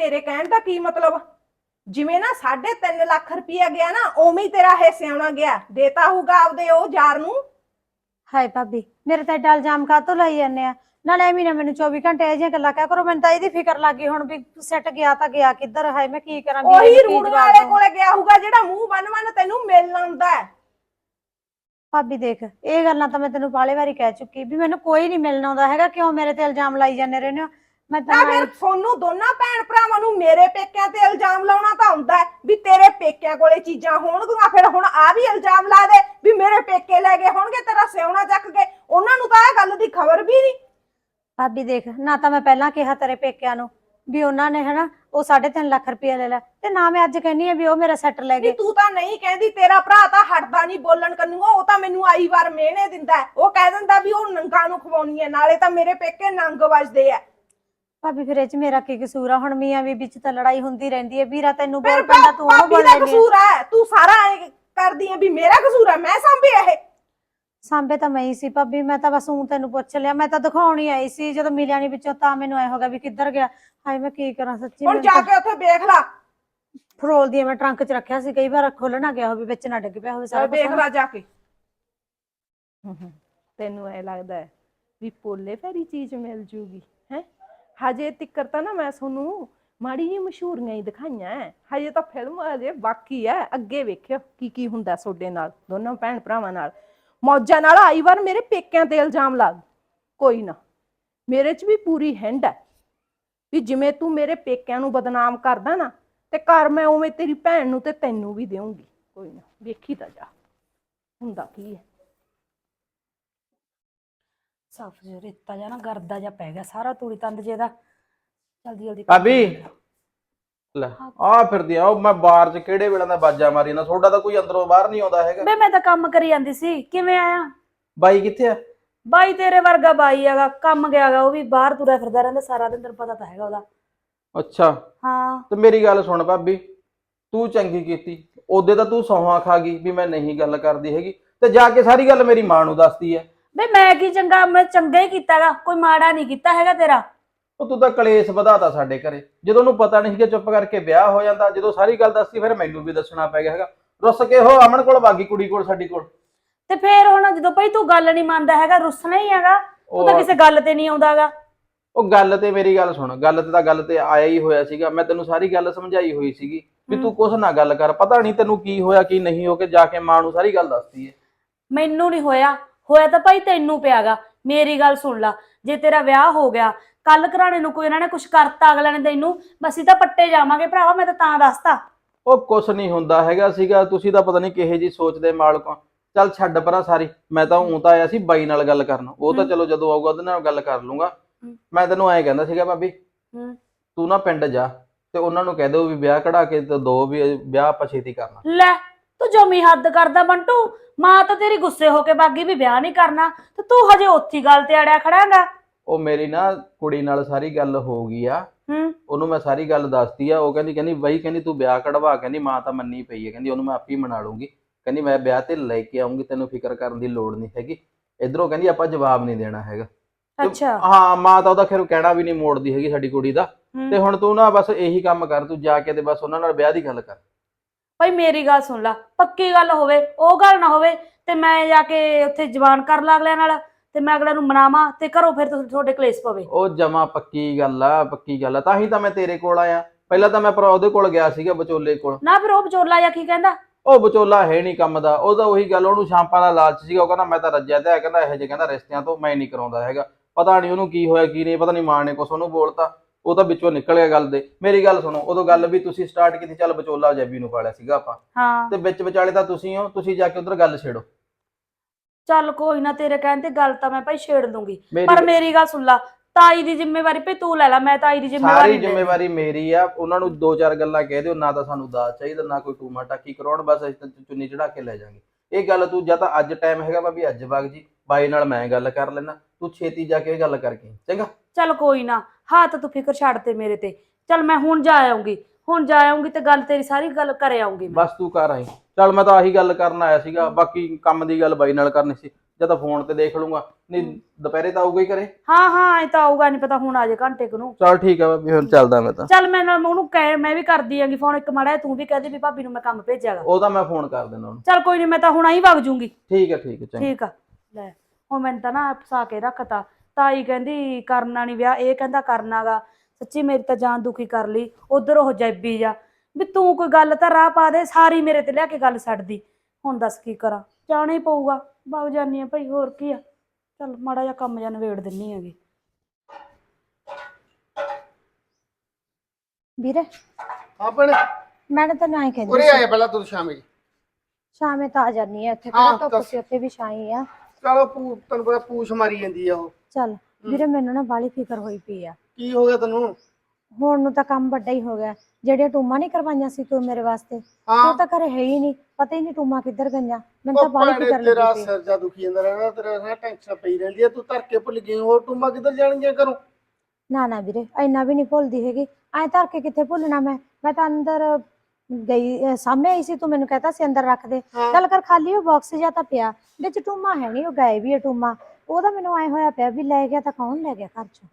ਤੇਰੇ ਕਹਿਣ ਦਾ ਕੀ ਮਤਲਬ? ਜਿਵੇਂ ਨਾ 3.5 ਲੱਖ ਰੁਪਇਆ ਗਿਆ ਨਾ ਉਵੇਂ ਹੀ ਤੇਰਾ ਹਿੱਸੇ ਆਉਣਾ ਗਿਆ। ਦੇਤਾ ਹੋਊਗਾ ਆਪਦੇ ਉਹ ਯਾਰ ਨੂੰ। ਹਾਏ ਭਾਬੀ ਮੇਰੇ ਤੇ ਏਡਾ ਇਲਜ਼ਾਮ ਕਾਤੋਂ ਲਾਈ ਜਾਂਦੇ ਆ? ਨਾਲੇ ਐਵੇਂ ਨਾ ਮੈਨੂੰ 24 ਘੰਟੇ ਇਹ ਜਿਹੀਆਂ ਗੱਲਾਂ ਕਹਿ ਕਰੋ ਮੈਨੂੰ ਤਾਂ ਇਹਦੀ ਫਿਕਰ ਲੱਗ ਗਈ ਹੁਣ ਵੀ ਸੈੱਟ ਗਿਆ ਤਾਂ ਗਿਆ ਕਿੱਧਰ? ਹਾਏ ਮੈਂ ਕੀ ਕਰਾਂ ਵੀਰੇ ਉਹੀ ਨੂੰ ਕੀ ਰੂੜ ਜਵਾਬ ਵਾਲੇ ਦਵਾਂ? ਕੋਲੇ ਗਿਆ ਹੋਊਗਾ ਜਿਹੜਾ ਮੂੰਹ ਬੰਨ ਬੰਨ ਤੈਨੂੰ ਮਿਲਣ ਆਉਂਦਾ ਹੈ। ਭਾਬੀ ਦੇਖ ਇਹ ਗੱਲਾਂ ਤਾਂ ਮੈਂ ਤੈਨੂੰ ਬਾਲੇ ਵਾਰੀ ਕਹਿ ਚੁੱਕੀ ਵੀ ਮੈਨੂੰ ਕੋਈ ਨਹੀਂ ਮਿਲਣ ਆਉਂਦਾ ਹੈਗਾ ਕਿਉਂ ਮੇਰੇ ਤੇ ਇਲਜ਼ਾਮ ਲਾਈ ਜਾਂਦੇ ਰਹਿੰਦੇ ਹੋ? ਮੈਂ ਤਾਂ ਤਾਂ ਫਿਰ ਤੁਹਾਨੂੰ ਦੋਨਾਂ ਭੈਣ ਭਰਾਵਾਂ ਨੂੰ ਮੇਰੇ ਪੇਕਿਆਂ ਤੇ ਇਲਜ਼ਾਮ ਲਾਉਣਾ ਤਾਂ ਹੁੰਦਾ ਹੈ ਵੀ ਤੇਰੇ ਪੇਕਿਆਂ ਕੋਲੇ ਚੀਜ਼ਾਂ ਹੋਣਗੀਆਂ ਫਿਰ ਹੁਣ ਆ ਵੀ ਇਲਜ਼ਾਮ ਲਾ ਦੇ ਵੀ ਮੇਰੇ ਪੇਕੇ ਲੈ ਗਏ ਹੋਣਗੇ ਤੇਰਾ ਸਿਉਣਾ ਚੱਕ ਕੇ। ਉਹਨਾਂ ਨੂੰ ਤਾਂ ਇਹ ਗੱਲ ਦੀ ਖਬਰ ਵੀ ਨਹੀਂ। ਭਾਬੀ ਦੇਖ ਨਾ ਤਾਂ ਮੈਂ ਪਹਿਲਾਂ ਕਿਹਾ ਤੇਰੇ ਪੇਕਿਆਂ ਨੂੰ ਵੀ ਉਹਨਾਂ ਨੇ ਹਨਾ ਉਹ 3.5 ਲੱਖ ਰੁਪਏ ਲੈ ਲਿਆ ਤੇ ਨਾ ਮੈਂ ਅੱਜ ਕਹਿੰਨੀ ਆ ਵੀ ਉਹ ਮੇਰਾ ਸੈੱਟ ਲੈ ਗਏ। ਤੂੰ ਤਾਂ ਨਹੀਂ ਕਹਿੰਦੀ ਤੇਰਾ ਭਰਾ ਤਾਂ ਹਟਦਾ ਨਹੀਂ ਬੋਲਣ ਕੰਨੂਗਾ ਉਹ ਤਾਂ ਮੈਨੂੰ ਆਈ ਵਾਰ ਮਿਹਣੇ ਦਿੰਦਾ ਹੈ। ਉਹ ਕਹਿ ਦਿੰਦਾ ਵੀ ਉਹ ਨੰਗਾ ਨੂੰ ਖਵਾਉਣੀ ਹੈ ਨਾਲੇ ਤਾਂ ਮੇਰੇ ਪੇਕੇ ਨੰਗ ਵੱਜਦੇ ਆ। ਭਾਬੀ ਫਿਰ ਇਹ ਚ ਮੇਰਾ ਕੀ ਕਸੂਰ ਆ? ਹੁਣ ਮੀਆਂ ਬੀਬੀ ਚ ਤਾਂ ਲੜਾਈ ਹੁੰਦੀ ਰਹਿੰਦੀ ਹੈ। ਵੀਰਾ ਤੈਨੂੰ ਬੋਲ ਪੈਂਦਾ ਤੂੰ ਉਹਨੂੰ ਦਾ ਬੋਲ ਕਸੂਰ ਹੈ ਤੂੰ ਸਾਰਾ ਐਂ ਕਰਦੀ ਹੈ ਵੀ ਮੇਰਾ ਕਸੂਰ ਹੈ ਮੈਂ ਸਾਂਭੇ ਇਹ। ਸਾਂਬੇ ਤਾਂ ਮੈਂ ਹੀ ਸੀ ਭਾਬੀ ਮੈਂ ਤਾਂ ਬਸ ਉਹ ਤੈਨੂੰ ਪੁੱਛ ਲਿਆ। ਮੈਂ ਤਾਂ ਦਿਖਾਉਣ ਹੀ ਆਈ ਸੀ ਜਦੋਂ ਮਿਲਿਆ ਨਹੀਂ ਵਿੱਚੋਂ ਤਾਂ ਮੈਨੂੰ ਐ ਹੋ ਗਿਆ ਵੀ ਕਿੱਧਰ ਗਿਆ। ਹਾਏ ਮੈਂ ਕੀ ਕਰਾਂ ਸੱਚੀ ਹੁਣ ਜਾ ਕੇ ਉੱਥੇ ਵੇਖ ਲਾ। ਫਰੋਲਦੀ ਆ ਮੈਂ ਟਰੰਕ 'ਚ ਰੱਖਿਆ ਸੀ ਕਈ ਵਾਰ ਖੋਲਣਾ ਗਿਆ ਹੋਵੇ ਵਿੱਚ ਨਾ ਡਿੱਗ ਪਿਆ ਹੋਵੇ ਸਾਰਾ ਵੇਖ। ਲਾ ਜਾ ਕੇ। ਤੈਨੂੰ ਐ ਲੱਗਦਾ ਹੈ ਵੀ ਪੋਲੇ ਫੈਰੀ ਚੀਜ਼ ਮਿਲ ਜੂਗੀ ਹੈ? ਹਜੇ ਤਿੱਕਰ ਤਾਂ ਨਾ ਮੈਂ ਤੁਹਾਨੂੰ ਮਾੜੀ ਜਿਹੀ ਮਸ਼ਹੂਰੀਆਂ ਹੀ ਦਿਖਾਈਆਂ ਹੈ। ਹਜੇ ਤਾਂ ਫਿਲਮ ਹਜੇ ਬਾਕੀ ਹੈ ਅੱਗੇ ਵੇਖਿਓ ਕੀ ਕੀ ਹੁੰਦਾ ਤੁਹਾਡੇ ਨਾਲ, ਦੋਨੋਂ ਭੈਣ ਭਰਾਵਾਂ ਨਾਲ। ਮੌਜਾਂ ਨਾਲ ਆਈ ਵਾਰ ਮੇਰੇ ਪੇਕਿਆਂ ਤੇ ਇਲਜ਼ਾਮ ਲਾ ਦੂੰ। ਕੋਈ ਨਾ, ਮੇਰੇ 'ਚ ਵੀ ਪੂਰੀ ਹਿੰਡ ਹੈ ਵੀ ਜਿਵੇਂ ਤੂੰ ਮੇਰੇ ਪੇਕਿਆਂ ਨੂੰ ਬਦਨਾਮ ਕਰਦਾ ਨਾ, ਤੇ ਘਰ ਮੈਂ ਉਵੇਂ ਤੇਰੀ ਭੈਣ ਨੂੰ ਤੇ ਤੈਨੂੰ ਵੀ ਦੇਵਾਂਗੀ ਕੋਈ ਨਾ, ਵੇਖੀ ਤਾਂ ਜਾ। ਹੁੰਦਾ ਕੀ ਹੈ ਸਾਫ਼ ਜਿਹਾ ਰੇਤਾ ਜਾਂ ਨਾ ਗਰਦਾ ਜਾਂ ਪੈ ਗਿਆ ਸਾਰਾ ਤੂੜੀ ਤੰਦ ਜੇ ਦਾ। ਜਲਦੀ ਜਲਦੀ ਕਰ। ਭਾਬੀ। ਲੈ ਆ ਫਿਰਦੀ ਆ ਉਹ ਮੈਂ ਬਾਹਰ ਚ ਕਿਹੜੇ ਵੇਲੇ ਦਾ ਬਾਜਾ ਮਾਰੀ ਨਾ ਤੁਹਾਡਾ ਤਾਂ ਕੋਈ ਅੰਦਰੋਂ ਬਾਹਰ ਨਹੀਂ ਆਉਂਦਾ ਹੈਗਾ। ਬੇ ਮੈਂ ਤਾਂ ਕੰਮ ਕਰੀ ਜਾਂਦੀ ਸੀ ਕਿਵੇਂ ਆਇਆ? ਬਾਈ ਕਿੱਥੇ ਆ? ਬਾਈ ਤੇਰੇ ਵਰਗਾ ਬਾਈ ਹੈਗਾ ਕੰਮ ਗਿਆਗਾ ਉਹ ਵੀ ਬਾਹਰ ਤੁਰਿਆ ਫਿਰਦਾ ਰਹਿੰਦਾ ਸਾਰਾ ਦਿਨ ਤੈਨੂੰ ਪਤਾ ਤਾਂ ਹੈਗਾ ਉਹਦਾ। ਅੱਛਾ। ਹਾਂ। ਤੇ ਮੇਰੀ ਗੱਲ ਸੁਣ ਭਾਬੀ ਤੂੰ ਚੰਗੀ ਕੀਤੀ ਉਹਦੇ ਤਾਂ ਤੂੰ ਸੌਹਾਂ ਖਾ ਗਈ ਵੀ ਮੈਂ ਨਹੀਂ ਗੱਲ ਕਰਦੀ ਹੈਗੀ। ਤੇ ਜਾ ਕੇ ਸਾਰੀ ਗੱਲ ਮੇਰੀ ਮਾਂ ਨੂੰ ਦੱਸਦੀ ਐ। ਬੇ ਮੈਂ ਕੀ ਚੰਗਾ ਮੈਂ ਚੰਗਾ ਹੀ ਕੀਤਾਗਾ ਕੋਈ ਮਾੜਾ ਨਹੀਂ ਕੀਤਾ ਹੈਗਾ ਤੇਰਾ। ਉਹ ਤੂੰ ਤਾਂ ਕਲੇਸ਼ ਵਧਾਤਾ ਸਾਡੇ ਘਰੇ। ਜਦੋਂ ਉਹਨੂੰ ਪਤਾ ਨਹੀਂ ਸੀ ਕਿ ਚੁੱਪ ਕਰਕੇ ਵਿਆਹ ਹੋ ਜਾਂਦਾ ਜਦੋਂ ਸਾਰੀ ਗੱਲ ਦੱਸਦੀ ਫਿਰ ਮੈਨੂੰ ਵੀ ਦੱਸਣਾ ਪੈ ਗਿਆ ਹੈਗਾ। ਰੁੱਸ ਕੇ ਉਹ ਅਮਨ ਕੋਲ ਬਾਗੀ ਕੁੜੀ ਕੋਲ ਸਾਡੀ ਕੋਲ। ਤੇ ਫੇਰ ਹੁਣ ਜਦੋਂ ਭਾਈ ਤੂੰ ਗੱਲ ਨਹੀਂ ਮੰਨਦਾ ਹੈਗਾ ਰੁੱਸਣਾ ਹੀ ਹੈਗਾ ਤੂੰ ਤਾਂ ਉਹ ਕਿਸੇ ਗੱਲ ਤੇ ਨਹੀਂ ਆਉਂਦਾਗਾ। ਉਹ ਗੱਲ ਤੇ ਮੇਰੀ ਗੱਲ ਸੁਣ ਗੱਲ ਤੇ ਤਾਂ ਗੱਲ ਤੇ ਆਇਆ ਹੀ ਹੋਇਆ ਸੀਗਾ ਮੈਂ ਤੈਨੂੰ ਸਾਰੀ ਗੱਲ ਸਮਝਾਈ ਹੋਈ ਸੀਗੀ ਵੀ ਤੂੰ ਕੁਛ ਨਾ ਗੱਲ ਕਰ ਪਤਾ ਨਹੀਂ ਤੈਨੂੰ ਕੀ ਹੋਇਆ ਕੀ ਨਹੀਂ ਹੋ ਕੇ ਜਾ ਕੇ ਮਾਂ ਨੂੰ ਸਾਰੀ ਗੱਲ ਦੱਸਦੀ ਹੈ ਮੈਨੂੰ ਨਹੀਂ ਹੋਇਆ। ਹੋਇਆ ਤਾਂ ਭਾਈ ਤੈਨੂੰ ਪਿਆਗਾ ਮੇਰੀ ਗੱਲ ਸੁਣ ਲੈ ਜੇ ਤੇਰਾ ਵਿਆਹ ਹੋ ਗਿਆ ਕੱਲ ਘਰਾਣੇ ਨੂੰ ਕੋਈ ਇਹਨਾਂ ਨੇ ਕੁਝ ਕਰਤਾ ਅਗਲੇ ਨੇ ਤੈਨੂੰ ਬਸੀ ਤਾਂ ਪੱਟੇ ਜਾਵਾਂਗੇ ਭਰਾਵਾ ਮੈਂ ਤਾਂ ਤਾਂ ਦੱਸਤਾ ਉਹ ਕੁਛ ਨਹੀਂ ਹੁੰਦਾ ਹੈਗਾ ਸੀਗਾ ਤੁਸੀਂ ਤਾਂ ਪਤਾ ਨਹੀਂ ਕਿਹੇ ਜੀ ਸੋਚਦੇ ਮਾਲਕ ਹੋ। ਚੱਲ ਛੱਡ ਪਰਾਂ ਸਾਰੀ ਮੈਂ ਤਾਂ ਉਂ ਤਾਂ ਆਇਆ ਸੀ ਬਾਈ ਨਾਲ ਗੱਲ ਕਰਨ ਉਹ ਤਾਂ। ਚਲੋ ਜਦੋਂ ਆਊਗਾ ਉਹਦੇ ਨਾਲ ਗੱਲ ਕਰ ਲੂੰਗਾ। ਮੈਂ ਤੈਨੂੰ ਐਂ ਕਹਿੰਦਾ ਸੀਗਾ ਭਾਬੀ ਹੂੰ। ਤੂੰ ਨਾ ਪਿੰਡ ਜਾ ਤੇ ਉਹਨਾਂ ਨੂੰ ਕਹਿ ਦਿਓ ਵੀ ਵਿਆਹ ਕਢਾ ਕੇ ਤੇ ਦੋ ਵੀ ਵਿਆਹ ਆਪਾਂ ਛੇਤੀ ਕਰਨਾ ਲੈ ਤੂੰ ਜਮੀ ਹੱਦ ਕਰਦਾ ਬੰਟੂ ਮਾਂ ਤਾਂ ਤੇਰੀ ਗੁੱਸੇ ਹੋ ਕੇ ਬਾਗੀ ਵੀ ਵਿਆਹ ਨਹੀਂ ਕਰਨਾ ਤੇ ਤੂੰ ਹਜੇ ਉੱਥੀ ਗੱਲ ਤੇ ਅੜਿਆ ਖੜਾਂਗਾ? ਉਹ ਮੇਰੀ ਨਾ ਕੁੜੀ ਨਾਲ ਸਾਰੀ ਗੱਲ ਹੋ ਗਈ ਆ। ਹੂੰ। ਉਹਨੂੰ ਮੈਂ ਸਾਰੀ ਗੱਲ ਦੱਸਤੀ ਆ ਉਹ ਕਹਿੰਦੀ ਕਹਿੰਦੀ ਬਾਈ ਕਹਿੰਦੀ ਤੂੰ ਵਿਆਹ ਕਢਵਾ ਕਹਿੰਦੀ ਮਾਂ ਤਾਂ ਮੰਨੀ ਪਈ ਹੈ ਕਹਿੰਦੀ ਉਹਨੂੰ ਮੈਂ ਆਪੇ ਹੀ ਮਨਾ ਲੂੰਗੀ ਕਹਿੰਦੀ ਮੈਂ ਵਿਆਹ ਤੇ ਲੈ ਕੇ ਆਉਂਗੀ ਤੈਨੂੰ ਫਿਕਰ ਕਰਨ ਦੀ ਲੋੜ ਨਹੀਂ ਹੈਗੀ। ਇਧਰੋਂ ਕਹਿੰਦੀ ਆਪਾਂ ਜਵਾਬ ਨਹੀਂ ਦੇਣਾ ਹੈਗਾ। ਅੱਛਾ। ਹਾਂ ਮਾਂ ਤਾਂ ਉਹਦਾ ਖੈਰ ਕਹਿਣਾ ਵੀ ਨਹੀਂ ਮੋੜਦੀ ਹੈਗੀ ਸਾਡੀ ਕੁੜੀ ਦਾ। ਹੂੰ। ਤੇ ਹੁਣ ਤੂੰ ਨਾ ਬਸ ਇਹੀ ਕੰਮ ਕਰ ਤੂੰ ਜਾ ਕੇ ਤੇ ਬਸ ਉਹਨਾਂ ਨਾਲ ਵਿਆਹ ਦੀ ਗੱਲ ਕਰ। ਭਾਈ ਮੇਰੀ ਗੱਲ ਸੁਣ ਲੈ ਪੱਕੀ ਗੱਲ ਹੋਵੇ ਉਹ ਗੱਲ ਨਾ ਹੋਵੇ ਤੇ ਮੈਂ ਜਾ ਕੇ ਉੱਥੇ ਜਵਾਨ ਕਰ ਲਾ ਅਗਲਿਆਂ ਨਾਲ ਤੇ ਮੈਂ ਅਗਲਿਆਂ ਨੂੰ ਮਨਾਵਾਂ ਤੇ ਘਰੋਂ ਫਿਰ ਤੁ- ਤੁਹਾਡੇ ਕਲੇਸ਼ ਪਵੇ। ਉਹ ਜਮਾ ਪੱਕੀ ਗੱਲ ਆ ਪੱਕੀ ਗੱਲ ਆ ਤਾਂ ਹੀ ਤਾਂ ਮੈਂ ਤੇਰੇ ਕੋਲ ਆਇਆ। ਪਹਿਲਾਂ ਤਾਂ ਮੈਂ ਪਰ ਉਹਦੇ ਕੋਲ ਗਿਆ ਸੀਗਾ ਵਿਚੋਲੇ ਕੋਲ। ਨਾ ਫਿਰ ਉਹ ਵਿਚੋਲਾ ਜਾਂ ਕੀ ਕਹਿੰਦਾ? ਉਹ ਵਿਚੋਲਾ ਹੈ ਨਹੀਂ ਕੰਮ ਦਾ ਉਹਦਾ ਉਹੀ ਗੱਲ ਉਹਨੂੰ ਸ਼ਾਂਪਾਂ ਦਾ ਲਾਲਚ ਸੀਗਾ ਉਹ ਕਹਿੰਦਾ ਮੈਂ ਤਾਂ ਰੱਜਿਆ ਤੇ ਕਹਿੰਦਾ ਇਹੋ ਜਿਹੇ ਕਹਿੰਦਾ ਰਿਸ਼ਤਿਆਂ ਤੋਂ ਮੈਂ ਨਹੀਂ ਕਰਾਉਂਦਾ ਹੈਗਾ। ਪਤਾ ਨਹੀਂ ਉਹਨੂੰ ਕੀ ਹੋਇਆ ਕੀ ਨਹੀਂ ਪਤਾ ਨਹੀਂ ਮਾਂ ਨੇ ਕੁਛ ਉਹਨੂੰ ਬੋਲਤਾ। ਉਹ ਤਾਂ ਵਿੱਚੋਂ ਨਿਕਲ ਗਿਆ ਗੱਲ ਦੇ। ਮੇਰੀ ਗੱਲ ਸੁਣੋ ਉਦੋਂ ਗੱਲ ਵੀ ਤੁਸੀਂ ਸਟਾਰਟ ਕੀਤੀ ਚੱਲ ਵਿਚੋਲਾ ਜੱਬੀ ਨੂੰ ਪਾਲਿਆ ਸੀਗਾ ਆਪਾਂ। ਹਾਂ। ਤੇ ਵਿੱਚ ਵਿਚਾਲੇ ਤਾਂ ਤੁਸੀਂ ਹੋ ਤੁਸੀਂ ਜਾ ਕੇ ਉਧਰ ਗੱਲ ਛੇੜੋ। ਚੱਲ ਕੋਈ ਨਾ ਤੇਰੇ ਕਹਿਣ ਤੇ ਗੱਲ ਤਾਂ ਮੈਂ ਭਾਈ ਛੇੜ ਦੂੰਗੀ। ਮੇਰੀ ਪਰ ਮੇਰੀ ਗੱਲ ਸੁਣ ਲਾ ਤਾਈ ਦੀ ਜ਼ਿੰਮੇਵਾਰੀ ਭਈ ਤੂੰ ਲੈ ਲੈ ਮੈਂ ਤਾਈ ਦੀ ਜ਼ਿੰਮੇਵਾਰੀ ਸਾਰੀ ਨਹੀਂ ਲੈਣੀ। ਜ਼ਿੰਮੇਵਾਰੀ ਮੇਰੀ ਆ ਉਹਨਾਂ ਨੂੰ ਦੋ ਚਾਰ ਗੱਲਾਂ ਕਹਿ ਦਿਓ ਨਾ ਤਾਂ ਸਾਨੂੰ ਦਾਜ ਚਾਹੀਦਾ ਨਾ ਕੋਈ ਟੂਮਾ ਟਾਕੀ ਕਰਾਉਣ ਬਸ ਅਸੀਂ ਤਾਂ ਚੁੰਨੀ ਚੜਾ ਕੇ ਲੈ ਜਾਾਂਗੇ। ਇਹ ਗੱਲ ਤੂੰ ਜਾਂ ਤਾਂ ਅੱਜ ਟਾਈਮ ਹੈਗਾ ਵਾ ਵੀ ਅੱਜ ਵਗ ਜੀ ਬਾਈ ਨਾਲ ਮੈਂ ਗੱਲ ਕਰ ਲੈਣਾ ਤੂੰ ਛੇਤੀ ਜਾ ਕੇ ਇਹ ਗੱਲ ਕਰਕੇ ਚੰਗਾ? ਚੱਲ ਕੋਈ ਨਾ ਹਾਂ ਤਾਂ ਤੂੰ ਫਿਕਰ ਛੱਡ ਤੇ ਮੇਰੇ ਤੇ। ਚੱਲ ਮੈਂ ਹੁਣ ਜਾ ਆਉਂਗੀ ਹੁਣ ਜਾ ਆਉਂਗੀ ਤੇ ਗੱਲ ਤੇਰੀ ਸਾਰੀ ਗੱਲ ਕਰ ਆਉਂਗੀ ਮੈਂ। ਬਸ ਤੂੰ ਕਰ ਆਈ। ਚੱਲ ਮੈਂ ਤਾਂ ਆਹੀ ਗੱਲ ਕਰਨ ਆਇਆ ਸੀਗਾ ਬਾਕੀ ਕੰਮ ਦੀ ਗੱਲ ਬਾਈ ਨਾਲ ਕਰਨੀ ਸੀ। ਜਾਂ ਤਾਂ ਫੋਨ ਤੇ ਦੇਖ ਲੂੰਗਾ ਨਹੀਂ ਦੁਪਹਿਰੇ ਤਾਂ ਆਊਗਾ ਹੀ ਘਰੇ। ਹਾਂ ਹਾਂ ਇਹ ਤਾਂ ਆਊਗਾ ਨਹੀਂ ਪਤਾ ਹੁਣ ਆ ਜੇ ਘੰਟੇ ਕੁ ਨੂੰ। ਚੱਲ ਠੀਕ ਆ ਵੀ ਹੁਣ ਚੱਲਦਾ ਮੈਂ ਤਾਂ। ਚੱਲ ਮੈਂ ਨਾਲ ਉਹਨੂੰ ਕਹਿ ਮੈਂ ਵੀ ਕਰਦੀ ਆਂਗੀ ਫੋਨ ਇੱਕ ਮਾੜਾ ਜਿਹਾ ਤੂੰ ਵੀ ਕਹਦੇ ਵੀ ਭਾਬੀ ਨੂੰ ਮੈਂ ਕੰਮ ਭੇਜਾਗਾ ਉਹਦਾ ਮੈਂ ਫੋਨ ਕਰ ਦਿੰਦਾ ਉਹਨੂੰ। ਚੱਲ ਕੋਈ ਨਹੀਂ ਮੈਂ ਤਾਂ ਹੁਣ ਆਈ ਵਗ ਜੂੰਗੀ। ਠੀਕ ਹੈ ਠੀਕ ਹੈ ਚੰਗਾ। ਠੀਕ ਆ ਲੈ। ਹੁਣ ਮੈਨੂੰ ਤਾਂ ਨਾ ਫਸਾ ਕੇ ਰੱਖਤਾ। ਤਾਈ ਕਹਿੰਦੀ ਕਰਨਾ ਨਹੀਂ ਵਿਆਹ। ਇਹ ਕਹਿੰਦਾ ਕਰਨਾਗਾ ਸੱਚੀ ਮੇਰੀ ਤਾਂ ਜਾਨ ਦੁਖੀ ਕਰ ਲਈ। ਉਧਰ ਉਹ ਜੈਬੀ ਜਾ। ਵੀ ਤੂੰ ਕੋਈ ਗੱਲ ਤਾਂ ਰਾਹ ਪਾ ਦੇ ਸਾਰੀ ਮੇਰੇ ਤੇ ਲਿਆ ਕੇ ਗੱਲ ਛੱਡਦੀ। ਹੁਣ ਦੱਸ ਕੀ ਕਰਾਂ? ਜਾਣਾ ਹੀ ਪਊਗਾ। ਵਗ ਜਾਨੀ ਆ ਭਾਈ ਹੋਰ ਕੀ ਆ? ਚੱਲ ਮਾੜਾ ਜਿਹਾ ਕੰਮ ਜਾਂ ਨਵੇੜ ਦਿੰਨੀ ਹੈਗੀ। ਵੀਰੇ? ਹਾਂ ਭੈਣੇ। ਮੈਂ ਤਾਂ ਤੈਨੂੰ ਐਂ ਕਹਿੰਦੀ ਉਰੇ ਆਇਆ ਪਹਿਲਾਂ ਤੂੰ ਸ਼ਾਮੇ। ਸ਼ਾਮੇ ਤਾਂ ਆ ਜਾਨੀ ਆ ਇੱਥੇ। ਕਿਹੜਾ ਧੁੱਪ। ਸੀ ਉੱਥੇ ਵੀ ਛਾਈ ਆ। ਚਲੋ ਪੂ ਤੈਨੂੰ ਪਤਾ ਪੂਛ ਮਾਰੀ ਜਾਂਦੀ ਆ ਉਹ। ਚੱਲ ਵੀਰੇ ਮੈਨੂੰ ਨਾ ਬਾਲੀ ਫਿਕਰ ਹੋਈ ਪਈ ਆ। ਕੀ ਹੋ ਗਿਆ ਤੈਨੂੰ? ਹੁਣ ਨੂੰ ਤਾਂ ਕੰਮ ਵੱਡਾ ਹੀ ਹੋ ਗਿਆ। ਜਿਹੜੀਆਂ ਟੂਮਾਂ ਨਹੀਂ ਕਰਵਾਈਆਂ ਸੀ ਤੂੰ ਮੇਰੇ ਵਾਸਤੇ ਹਾਂ। ਤਾਂ ਘਰੇ ਹੈ ਹੀ ਨਹੀਂ। ਪਤਾ ਹੀ ਨਹੀਂ ਟੂਮਾਂ ਕਿੱਧਰ ਗਈਆਂ। ਮੈਨੂੰ ਤਾਂ ਉਹ ਬਾਲੀ ਭੈਣੇ ਫਿਕਰ ਤੇਰਾ ਲੱਗੀ ਪਈ। ਸਿਰ ਜਾ ਦੁਖੀ ਜਾਂਦਾ ਰਹਿੰਦਾ ਤੇਰਾ ਨਾ ਟੈਨਸ਼ਨ ਪਈ ਰਹਿੰਦੀ ਆ ਤੂੰ ਧਰ ਕੇ ਭੁੱਲ ਗਈ ਹੋਰ ਟੂਮਾ ਕਿੱਧਰ ਜਾਣਗੀਆਂ ਘਰੋਂ? ਨਾ ਨਾ ਵੀਰੇ ਇੰਨਾ ਵੀ ਨਹੀਂ ਭੁੱਲਦੀ ਹੈਗੀ। ਐ ਧਰ ਕੇ ਕਿੱਥੇ ਭੁੱਲਣਾ ਮੈਂ? ਮੈਂ ਤਾਂ ਅੰਦਰ ਗਈ ਸਾਹਮਣੇ ਆਈ ਸੀ ਤੂੰ ਮੈਨੂੰ ਕਹਤਾ ਸੀ ਅੰਦਰ ਰੱਖ ਦੇ। ਚੱਲ ਕਰ ਖਾਲੀ ਉਹ ਬਾਕਸ ਜਾਂ ਤਾਂ ਪਿਆ। ਵਿੱਚ ਟੂਮਾ ਹੈ ਨਹੀਂ ਉਹ ਗਾਇਬ ਹੀ ਹੈ ਟੂਮਾ। ਉਹਦਾ ਮੈਨੂੰ ਐ ਹੋਇਆ ਪਿਆ ਵੀ ਲੈ ਗਿਆ ਤਾਂ ਕੌਣ ਲੈ ਗਿਆ ਘਰ ਚੋਂ?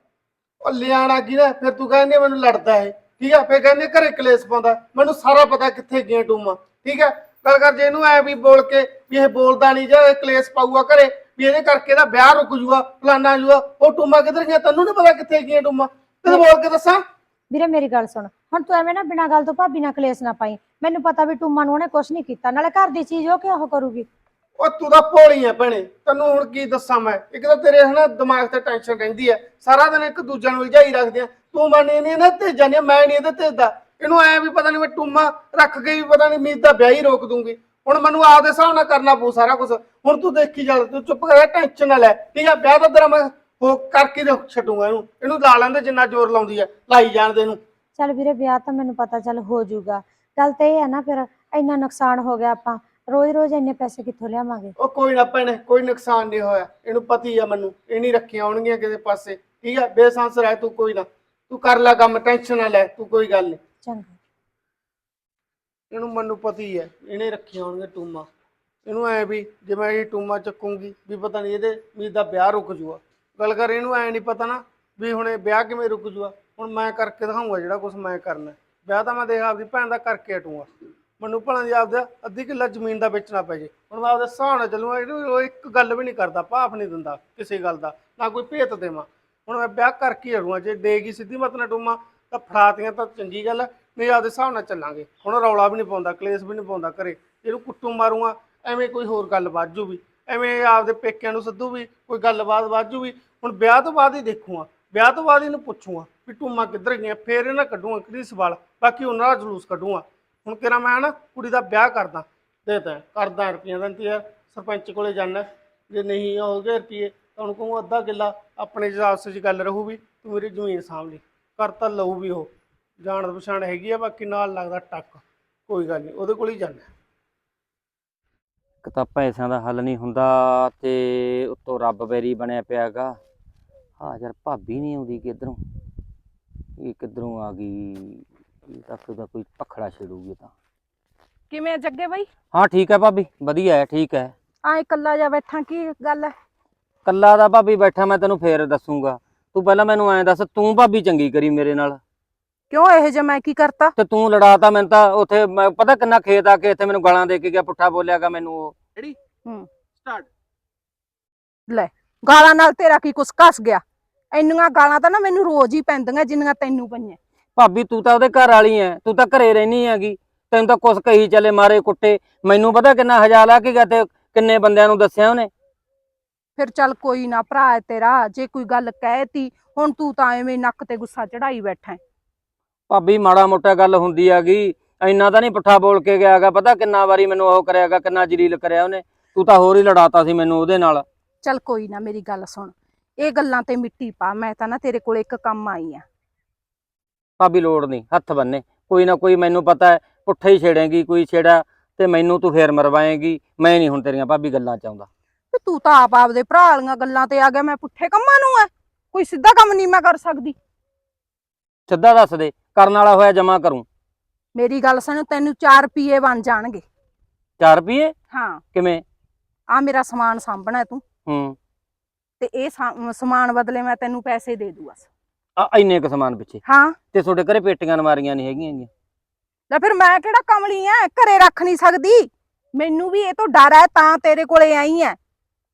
ਉਹ ਲਿਆਣਾ ਕੀ ਨਾ ਫਿਰ ਤੂੰ ਕਹਿੰਦੀ ਮੈਨੂੰ ਲੜਦਾ ਹੈ ਠੀਕ ਆ ਫਿਰ ਕਹਿੰਦੀ ਘਰੇ ਕਲੇਸ਼ ਪਾਉਂਦਾ। ਮੈਨੂੰ ਸਾਰਾ ਪਤਾ ਕਿੱਥੇ ਗਿਆ ਟੂਮਾ। ਠੀਕ ਆ ਗੱਲ ਕਰ ਜੇ ਇਹਨੂੰ ਐ ਵੀ ਬੋਲ ਕੇ ਵੀ ਇਹ ਬੋਲਦਾ ਨਹੀਂ ਜਾਂ ਇਹ ਕਲੇਸ਼ ਪਾਊਗਾ ਘਰੇ ਵੀ ਇਹਦੇ ਕਰਕੇ ਇਹਦਾ ਵਿਆਹ ਰੁਕ ਜੂਗਾ ਫਲਾਨਾ ਜੂਗਾ ਉਹ ਟੂਮਾ ਕਿੱਧਰ ਗਿਆ? ਤੈਨੂੰ ਨਹੀਂ ਪਤਾ ਕਿੱਥੇ ਗਿਆ ਟੂਮਾ। ਤੈਨੂੰ ਬੋਲ ਕੇ ਦੱਸਾਂ? ਵੀਰੇ ਮੇਰੀ ਗੱਲ ਸੁਣ। ਹੁਣ ਤੂੰ ਐਵੇਂ ਨਾ ਬਿਨਾਂ ਗੱਲ ਤੋਂ ਭਾਬੀ ਨਾਲ ਕਲੇਸ਼ ਨਾ ਪਾਈ। ਮੈਨੂੰ ਪਤਾ ਵੀ ਟੂਮਾ ਨੂੰ ਉਹਨੇ ਕੁਝ ਨਹੀਂ ਕੀਤਾ। ਨਾਲੇ ਘਰ ਦੀ ਚੀਜ਼ ਉਹ ਕਿਉਂ ਕਰੂਗੀ? ਉਹ ਤੂੰ ਤਾਂ ਭੋਲੀ ਐ ਭੈਣੇ। ਤੈਨੂੰ ਹੁਣ ਕੀ ਦੱਸਾਂ ਮੈਂ? ਇੱਕ ਤਾਂ ਤੇਰੇ ਹਨਾ ਦਿਮਾਗ ਤੇ ਟੈਨਸ਼ਨ ਰਹਿੰਦੀ ਐ। ਸਾਰਾ ਦਿਨ ਇੱਕ ਦੂਜੇ ਨੂੰ ਉਲਝਾਈ ਰੱਖਦੇ ਆ ਤੂੰ ਮੰਨੇ ਨਹੀਂ ਨਾ ਤੇ ਜਾਨੇ ਮੈਂ ਨਹੀਂ ਇਹਦੇ ਤੇ ਦਾ। ਇਹਨੂੰ ਐ ਵੀ ਪਤਾ ਨਹੀਂ ਮੈਂ ਟੂਮਾ ਰੱਖ ਕੇ ਵੀ ਪਤਾ ਨਹੀਂ ਮੀਤ ਦਾ ਵਿਆਹ ਹੀ ਰੋਕ ਦੂੰਗੀ। ਹੁਣ ਮੈਨੂੰ ਆਪਦੇ ਹਿਸਾਬ ਨਾਲ ਕਰਨਾ ਪਊ ਸਾਰਾ ਕੁਝ ਹੁਣ ਤੂੰ ਦੇਖੀ ਜਾ, ਤੂੰ ਚੁੱਪ ਕਰ ਟੈਨਸ਼ਨ ਨਾ ਲੈ। ਠੀਕ ਆ ਵਿਆਹ ਤਾਂ ਤੇਰਾ ਮੈਂ ਹੋ ਕਰਕੇ ਦੇ ਛੱਡੂਗਾ ਇਹਨੂੰ। ਇਹਨੂੰ ਲਾ ਲੈਂਦੇ ਜਿੰਨਾ ਜ਼ੋਰ ਲਾਉਂਦੀ ਐ, ਲਾਈ ਜਾਣ ਦੇ ਇਹਨੂੰ। ਚੱਲ ਵੀਰੇ ਵਿਆਹ ਤਾਂ ਮੈਨੂੰ ਪਤਾ ਚੱਲ ਹੋ ਜਾਊਗਾ। ਗੱਲ ਤਾਂ ਇਹ ਹੈ ਨਾ ਫਿਰ ਇੰਨਾ ਨੁਕਸਾਨ ਹੋ ਗਿਆ ਆਪਾਂ। ਰੋਜ਼ ਰੋਜ਼ ਇੰਨੇ ਪੈਸੇ ਕਿੱਥੋਂ ਲਿਆਵਾਂਗੇ? ਉਹ ਕੋਈ ਨਾ ਭੈਣੇ ਕੋਈ ਨੁਕਸਾਨ ਨਹੀਂ ਹੋਇਆ। ਇਹਨੂੰ ਪਤੀ ਆ ਮੈਨੂੰ। ਇਹ ਨਹੀਂ ਰੱਖੀਆਂ ਆਉਣਗੀਆਂ ਕਿਸੇ ਪਾਸੇ। ਠੀਕ ਆ? ਬੇਸਾਂਸ ਰਹਿ ਤੂੰ ਕੋਈ ਨਾ। ਤੂੰ ਕਰ ਲੈ ਕੰਮ ਟੈਨਸ਼ਨ ਨਾ ਲੈ ਤੂੰ ਕੋਈ ਗੱਲ ਨਹੀਂ। ਚੰਗਾ। ਇਹਨੂੰ ਮੈਨੂੰ ਪਤੀ ਹੈ ਇਹਨੇ ਰੱਖੀਆਂ ਹੋਣਗੀਆਂ ਟੂਮਾ। ਇਹਨੂੰ ਐ ਵੀ ਜੇ ਮੈਂ ਇਹ ਟੂਮਾ ਚੱਕੂੰਗੀ ਵੀ ਪਤਾ ਨਹੀਂ ਇਹਦੇ ਵੀ ਦਾ ਵਿਆਹ ਰੁਕ ਜੂਗਾ ਗੱਲ ਕਰ ਇਹਨੂੰ ਐ ਨਹੀਂ ਪਤਾ ਨਾ ਵੀ ਹੁਣ ਇਹ ਵਿਆਹ ਕਿਵੇਂ ਰੁਕ ਜੂਗਾ ਹੁਣ ਮੈਂ ਕਰਕੇ ਦਿਖਾਊਂਗਾ ਜਿਹੜਾ ਕੁਝ ਮੈਂ ਕਰਨਾ। ਵਿਆਹ ਤਾਂ ਮੈਂ ਦੇਖ ਆਪਦੀ ਭੈਣ ਦਾ ਕਰਕੇ ਹਟੂੰਗਾ। ਮੈਨੂੰ ਭਲਾ ਜੀ ਆਪਦਾ ਅੱਧੀ ਕਿੱਲਾ ਜ਼ਮੀਨ ਦਾ ਵੇਚਣਾ ਪੈ ਜੇ। ਹੁਣ ਮੈਂ ਆਪਦੇ ਹਿਸਾਬ ਨਾਲ ਚੱਲੂਗਾ, ਇਹਨੂੰ ਉਹ ਇੱਕ ਗੱਲ ਵੀ ਨਹੀਂ ਕਰਦਾ, ਭਾਫ ਨਹੀਂ ਦਿੰਦਾ ਕਿਸੇ ਗੱਲ ਦਾ, ਨਾ ਕੋਈ ਭੇਤ ਦੇਵਾਂ। ਹੁਣ ਮੈਂ ਵਿਆਹ ਕਰਕੇ ਹੀ ਹਟੂੰਗਾ, ਜੇ ਦੇਗੀ ਸਿੱਧੀ ਮਤ ਨਾ ਟੂਮਾ ਤਾਂ ਫੜਾਤੀਆਂ ਤਾਂ ਚੰਗੀ ਗੱਲ ਹੈ ਨਹੀਂ ਆਪਦੇ ਹਿਸਾਬ ਨਾਲ ਚੱਲਾਂਗੇ। ਹੁਣ ਰੌਲਾ ਵੀ ਨਹੀਂ ਪਾਉਂਦਾ, ਕਲੇਸ਼ ਵੀ ਨਹੀਂ ਪਾਉਂਦਾ ਘਰੇ। ਇਹਨੂੰ ਕੁੱਟੂ ਮਾਰੂੰਗਾ, ਐਵੇਂ ਕੋਈ ਹੋਰ ਗੱਲ ਵਾਜੂ ਵੀ ਐਵੇਂ ਆਪਦੇ ਪੇਕਿਆਂ ਨੂੰ ਸੱਦੂ ਵੀ ਕੋਈ ਗੱਲਬਾਤ ਵਾਜੂ ਵੀ ਹੁਣ ਵਿਆਹ ਤੋਂ ਬਾਅਦ ਹੀ ਦੇਖੂਗਾ। ਵਿਆਹ ਤੋਂ ਬਾਅਦ ਇਹਨੂੰ ਪੁੱਛੂਗਾ ਵੀ ਟੂਮਾ ਕਿੱਧਰ ਗਈਆਂ, ਫੇਰ ਇਹਨਾਂ ਕੱਢੂਗਾ ਕਿਹੜੀ ਸਵਾਲ ਬਾਕੀ ਉਹਨਾਂ ਦਾ ਜਲੂਸ ਕੱਢੂਗਾ। ਹੁਣ ਕਿਰਾ ਮੈਂ ਨਾ ਕੁੜੀ ਦਾ ਵਿਆਹ ਕਰਦਾ, ਦੇ ਤਾ, ਕਰਦਾ ਰੁਪਈਆਂ ਦਾ ਇੰਤਜ਼ਾਰ, ਸਰਪੰਚ ਕੋਲੇ ਜਾਣਾ ਜੇ ਨਹੀਂ ਹੋ ਗਏ ਰੁਪਈਏ, ਤਾਂ ਉਹਨੂੰ ਕਹੂੰ ਅੱਧਾ ਕਿੱਲਾ ਆਪਣੇ ਆਪਸ 'ਚ ਗੱਲ ਰਹੂ ਵੀ ਤੂੰ ਮੇਰੀ ਜ਼ਮੀਨ ਸਾਂਭ ਲਈ, ਕਰ ਤਾਂ ਲਊ ਵੀ ਉਹ, ਜਾਣ ਪਛਾਣ ਹੈਗੀ ਆ, ਬਾਕੀ ਨਾਲ ਲੱਗਦਾ ਟੱਕ, ਕੋਈ ਗੱਲ ਨਹੀਂ, ਉਹਦੇ ਕੋਲ ਹੀ ਜਾਣਾ ਇੱਕ ਤਾਂ ਪੈਸਿਆਂ ਦਾ ਹੱਲ ਨਹੀਂ ਹੁੰਦਾ ਤੇ ਉੱਤੋਂ ਰੱਬ ਵੈਰੀ ਬਣਿਆ ਪਿਆਗਾ ਹਾਂ ਯਾਰ ਭਾਬੀ ਨਹੀਂ ਆਉਂਦੀ ਕਿਧਰੋਂ? ਇਹ ਕਿਧਰੋਂ ਆ ਗਈ? ਇਹ ਤਾਂ ਫਿਰ ਕੋਈ ਪਖੜਾ ਛੇੜੂਗੀ ਤਾਂ। ਕਿਵੇਂ ਆ ਜੱਗੇ ਬਾਈ? ਹਾਂ ਠੀਕ ਹੈ ਭਾਬੀ ਵਧੀਆ ਹੈ ਠੀਕ ਹੈ। ਆ ਇਕੱਲਾ ਜਾ ਬੈਠਾ ਕੀ ਗੱਲ ਹੈ? ਕੱਲਾ ਦਾ ਭਾਬੀ ਬੈਠਾ ਮੈਂ ਤੈਨੂੰ ਫੇਰ ਦੱਸੂਗਾ। ਤੂੰ ਪਹਿਲਾਂ ਮੈਨੂੰ ਐਂ ਦੱਸ ਤੂੰ ਭਾਬੀ ਚੰਗੀ ਕਰੀ ਮੇਰੇ ਨਾਲ। ਕਿਉਂ ਇਹ ਜੇ ਮੈਂ ਕੀ ਕਰਤਾ? ਤੇ ਤੂੰ ਲੜਾਤਾ ਮੈਨੂੰ ਤਾਂ ਉੱਥੇ ਮੈਂ ਪਤਾ ਕਿੰਨਾ ਖੇਤ ਆ ਕੇ ਇੱਥੇ ਮੈਨੂੰ ਗਾਲਾਂ ਦੇ ਕੇ ਗਿਆ ਪੁੱਠਾ ਬੋਲਿਆਗਾ ਮੈਨੂੰ ਉਹ। ਸਟਾਰਟ ਲੈ ਗਾਲਾਂ ਨਾਲ ਤੇਰਾ ਕੀ ਕੁਛ ਕੱਸ ਗਿਆ? ਇੰਨੀਆਂ ਗਾਲਾਂ ਤਾਂ ਨਾ ਮੈਨੂੰ ਰੋਜ਼ ਹੀ ਪੈਂਦੀਆਂ ਜਿੰਨੀਆਂ ਤੈਨੂੰ ਪਈਆਂ। ਭਾਬੀ ਤੂੰ ਤਾਂ ਉਹਦੇ ਘਰ ਵਾਲੀ ਐ ਤੂੰ ਤਾਂ ਘਰੇ ਰਹਿਨੀ ਹੈਗੀ। ਤੈਨੂੰ ਤਾਂ ਕੁਛ ਕਹੀ ਚੱਲੇ ਮਾਰੇ ਕੁੱਟੇ। ਮੈਨੂੰ ਪਤਾ ਕਿੰਨਾ ਹਜ਼ਾਰ ਆ ਕੇ ਗਿਆ ਤੇ ਕਿੰਨੇ ਬੰਦਿਆਂ ਨੂੰ ਦੱਸਿਆ ਉਹਨੇ। ਫਿਰ ਚੱਲ ਕੋਈ ਨਾ ਭਰਾ ਹੈ ਤੇਰਾ ਜੇ ਕੋਈ ਗੱਲ ਕਹਿਤੀ ਹੁਣ ਤੂੰ ਤਾਂ ਐਵੇਂ ਨੱਕ ਤੇ ਗੁੱਸਾ ਚੜਾਈ ਬੈਠਾ ਹੈ। ਭਾਬੀ ਮਾੜਾ ਮੋਟਾ ਗੱਲ ਹੁੰਦੀ ਹੈਗੀ। ਇੰਨਾ ਤਾਂ ਨਹੀਂ ਪੁੱਠਾ ਬੋਲ ਕੇ ਗਿਆਗਾ ਪਤਾ ਕਿੰਨਾ ਵਾਰੀ ਮੈਨੂੰ ਉਹ ਕਰਿਆਗਾ ਕਿੰਨਾ ਜਲੀਲ ਕਰਿਆ ਉਹਨੇ। ਤੂੰ ਤਾਂ ਹੋਰ ਹੀ ਲੜਾਤਾ ਸੀ ਮੈਨੂੰ ਉਹਦੇ ਨਾਲ। ਚੱਲ ਕੋਈ ਨਾ ਮੇਰੀ ਗੱਲ ਸੁਣ। ਇਹ ਗੱਲਾਂ ਤੇ ਮਿੱਟੀ ਪਾ ਮੈਂ ਤਾਂ ਨਾ ਤੇਰੇ ਕੋਲ ਇੱਕ ਕੰਮ ਆਈ ਆ। ਭਾਬੀ ਲੋੜ ਨਹੀਂ ਹੱਥ ਬੰਨੇ ਕੋਈ ਨਾ ਕੋਈ ਮੈਨੂੰ ਪਤਾ ਹੈ ਪੁੱਠਾ ਹੀ ਛੇੜੇਗੀ ਕੋਈ ਛੇੜਾ ਤੇ ਮੈਨੂੰ ਤੂੰ ਫੇਰ ਮਰਵਾਏਗੀ। ਮੈਂ ਨਹੀਂ ਹੁਣ ਤੇਰੀਆਂ ਭਾਬੀ ਗੱਲਾਂ ਚਾਹੁੰਦਾ ਵੀ ਤੂੰ ਤਾਂ ਆਪ ਆਪਦੇ ਭਰਾ ਵਾਲੀਆਂ ਗੱਲਾਂ ਤੇ ਆ ਗਿਆ ਮੈਂ ਪੁੱਠੇ ਕੰਮਾਂ ਨੂੰ ਐ ਕੋਈ ਸਿੱਧਾ ਕੰਮ ਨਹੀਂ ਮੈਂ ਕਰ ਸਕਦੀ। ਸਿੱਧਾ ਦੱਸ ਦੇ ਕਰਨ ਵਾਲਾ ਹੋਇਆ ਜਮਾ ਕਰੂੰ। ਮੇਰੀ ਗੱਲ ਸੁਣ ਤੈਨੂੰ 4 ਰੁਪਏ ਬਣ ਜਾਣਗੇ। 4 ਰੁਪਏ ਹਾਂ। ਕਿਵੇਂ? ਆ ਮੇਰਾ ਸਮਾਨ ਸਾਂਭਣਾ ਤੂੰ। ਹੂੰ। ਤੇ ਇਹ ਸਾ- ਸਮਾਨ ਬਦਲੇ ਮੈਂ ਤੈਨੂੰ ਪੈਸੇ ਦੇ ਦੂ ਬਸ। ਆ ਇੰਨੇ ਕੁ ਸਮਾਨ ਪਿੱਛੇ। ਹਾਂ। ਤੇ ਤੁਹਾਡੇ ਘਰੇ ਪੇਟੀਆਂ ਨਮਾਰੀਆਂ ਨਹੀਂ ਹੈਗੀਆਂ ਗੀਆਂ ਲੈ ਫਿਰ ਮੈਂ ਕਿਹੜਾ ਕਮਲੀ ਐ? ਘਰੇ ਰੱਖ ਨਹੀਂ ਸਕਦੀ। ਮੈਨੂੰ ਵੀ ਇਹ ਤੋਂ ਡਰ ਹੈ ਤਾਂ ਤੇਰੇ ਕੋਲੇ ਆਈ ਐ। ਕਿ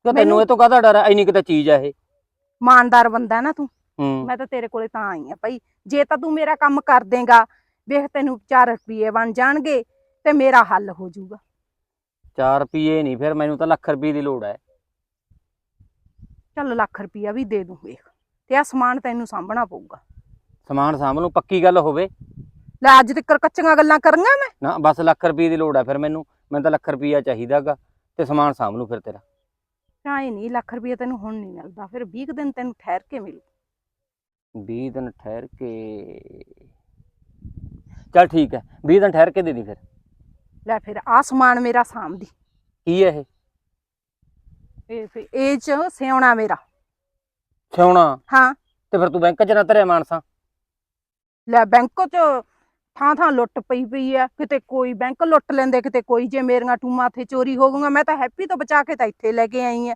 ਤੈਨੂੰ ਮੈਨੂੰ- ਇਹ ਤੋਂ ਕਾਹਦਾ ਡਰ ਹੈ ਇੰਨੀ ਕਿਤੇ ਚੀਜ਼ ਆ ਇਹ। ਇਮਾਨਦਾਰ ਬੰਦਾ ਨਾ ਤੂੰ। ਹੂੰ। ਮੈਂ ਤਾਂ ਤੇਰੇ ਕੋਲੇ ਤਾਂ ਆਈ ਆ ਭਾਈ। ਜੇ ਤਾਂ ਤੂੰ ਮੇਰਾ ਕੰਮ ਕਰ ਦੇਂਗਾ ਵੇਖ ਤੈਨੂੰ 4 ਰੁਪਏ ਬਣ ਜਾਣਗੇ ਤੇ ਮੇਰਾ ਹੱਲ ਹੋ ਜਾਊਗਾ। 4 ਰੁਪਏ ਨਹੀਂ ਫਿਰ ਮੈਨੂੰ ਤਾਂ ਲੱਖ ਰੁਪਏ ਦੀ ਲੋੜ ਹੈ ਚੱਲ ਲੱਖ ਰੁਪਿਆ ਵੀ ਦੇ ਦੂੰ ਵੇਖ ਤੇ ਆ ਸਮਾਨ ਤੈਨੂੰ ਸਾਂਭਣਾ ਪਊਗਾ। ਸਮਾਨ ਸਾਂਭ ਨੂੰ ਪੱਕੀ ਗੱਲ ਹੋਵੇ। ਲੈ ਅੱਜ ਤੱਕ ਕੱਚੀਆਂ ਗੱਲਾਂ ਕਰਾਂਗਾ ਮੈਂ? ਨਾ ਬਸ ਲੱਖ ਰੁਪਏ ਦੀ ਲੋੜ ਹੈ ਫਿਰ ਮੈਨੂੰ। ਮੈਨੂੰ ਤਾਂ ਲੱਖ ਰੁਪਈਆ ਚਾਹੀਦਾਗਾ ਤੇ ਸਮਾਨ ਸਾਂਭ ਨੂੰ ਫਿਰ ਤੇਰਾ। ਕਾਹੀ ਨਹੀਂ ਲੱਖ ਰੁਪਿਆ ਤੈਨੂੰ ਹੁਣ ਨਹੀਂ ਮਿਲਦਾ ਫਿਰ 20 ਕੁ ਦਿਨ ਤੈਨੂੰ ਠਹਿਰ ਕੇ ਮਿਲੂ। 20 ਦਿਨ ਠਹਿਰ ਕੇ। ਚੱਲ ਠੀਕ ਹੈ 20 ਦਿਨ ਠਹਿਰ ਕੇ ਦੇ ਦੀ ਫਿਰ। ਲੈ ਫਿਰ ਆ ਸਮਾਨ ਮੇਰਾ ਸਾਂਭਦੀ ਕੀ ਹੈ ਇਹ? ਇਹ ਚ ਸਿਉਣਾ ਮੇਰਾ। ਸੋਨਾ ਹਾਂ। ਤੇ ਫਿਰ ਤੂੰ ਬੈਂਕ 'ਚ ਨਾ ਧਰਿਆ ਮਾਨਸਾ? ਲੈ ਬੈਂਕ ਚ ਥਾਂ ਥਾਂ ਲੁੱਟ ਪਈ ਪਈ ਆ ਕਿਤੇ ਕੋਈ ਬੈਂਕ ਲੁੱਟ ਲੈਂਦੇ ਕਿਤੇ ਕੋਈ ਜੇ ਮੇਰੀਆਂ ਟੂਮਾਂ ਇੱਥੇ ਚੋਰੀ ਹੋ ਗਈਆਂ ਮੈਂ ਤਾਂ ਹੈਪੀ ਤੋਂ ਬਚਾ ਕੇ ਤਾਂ ਇੱਥੇ ਲੈ ਕੇ ਆਈ ਆ।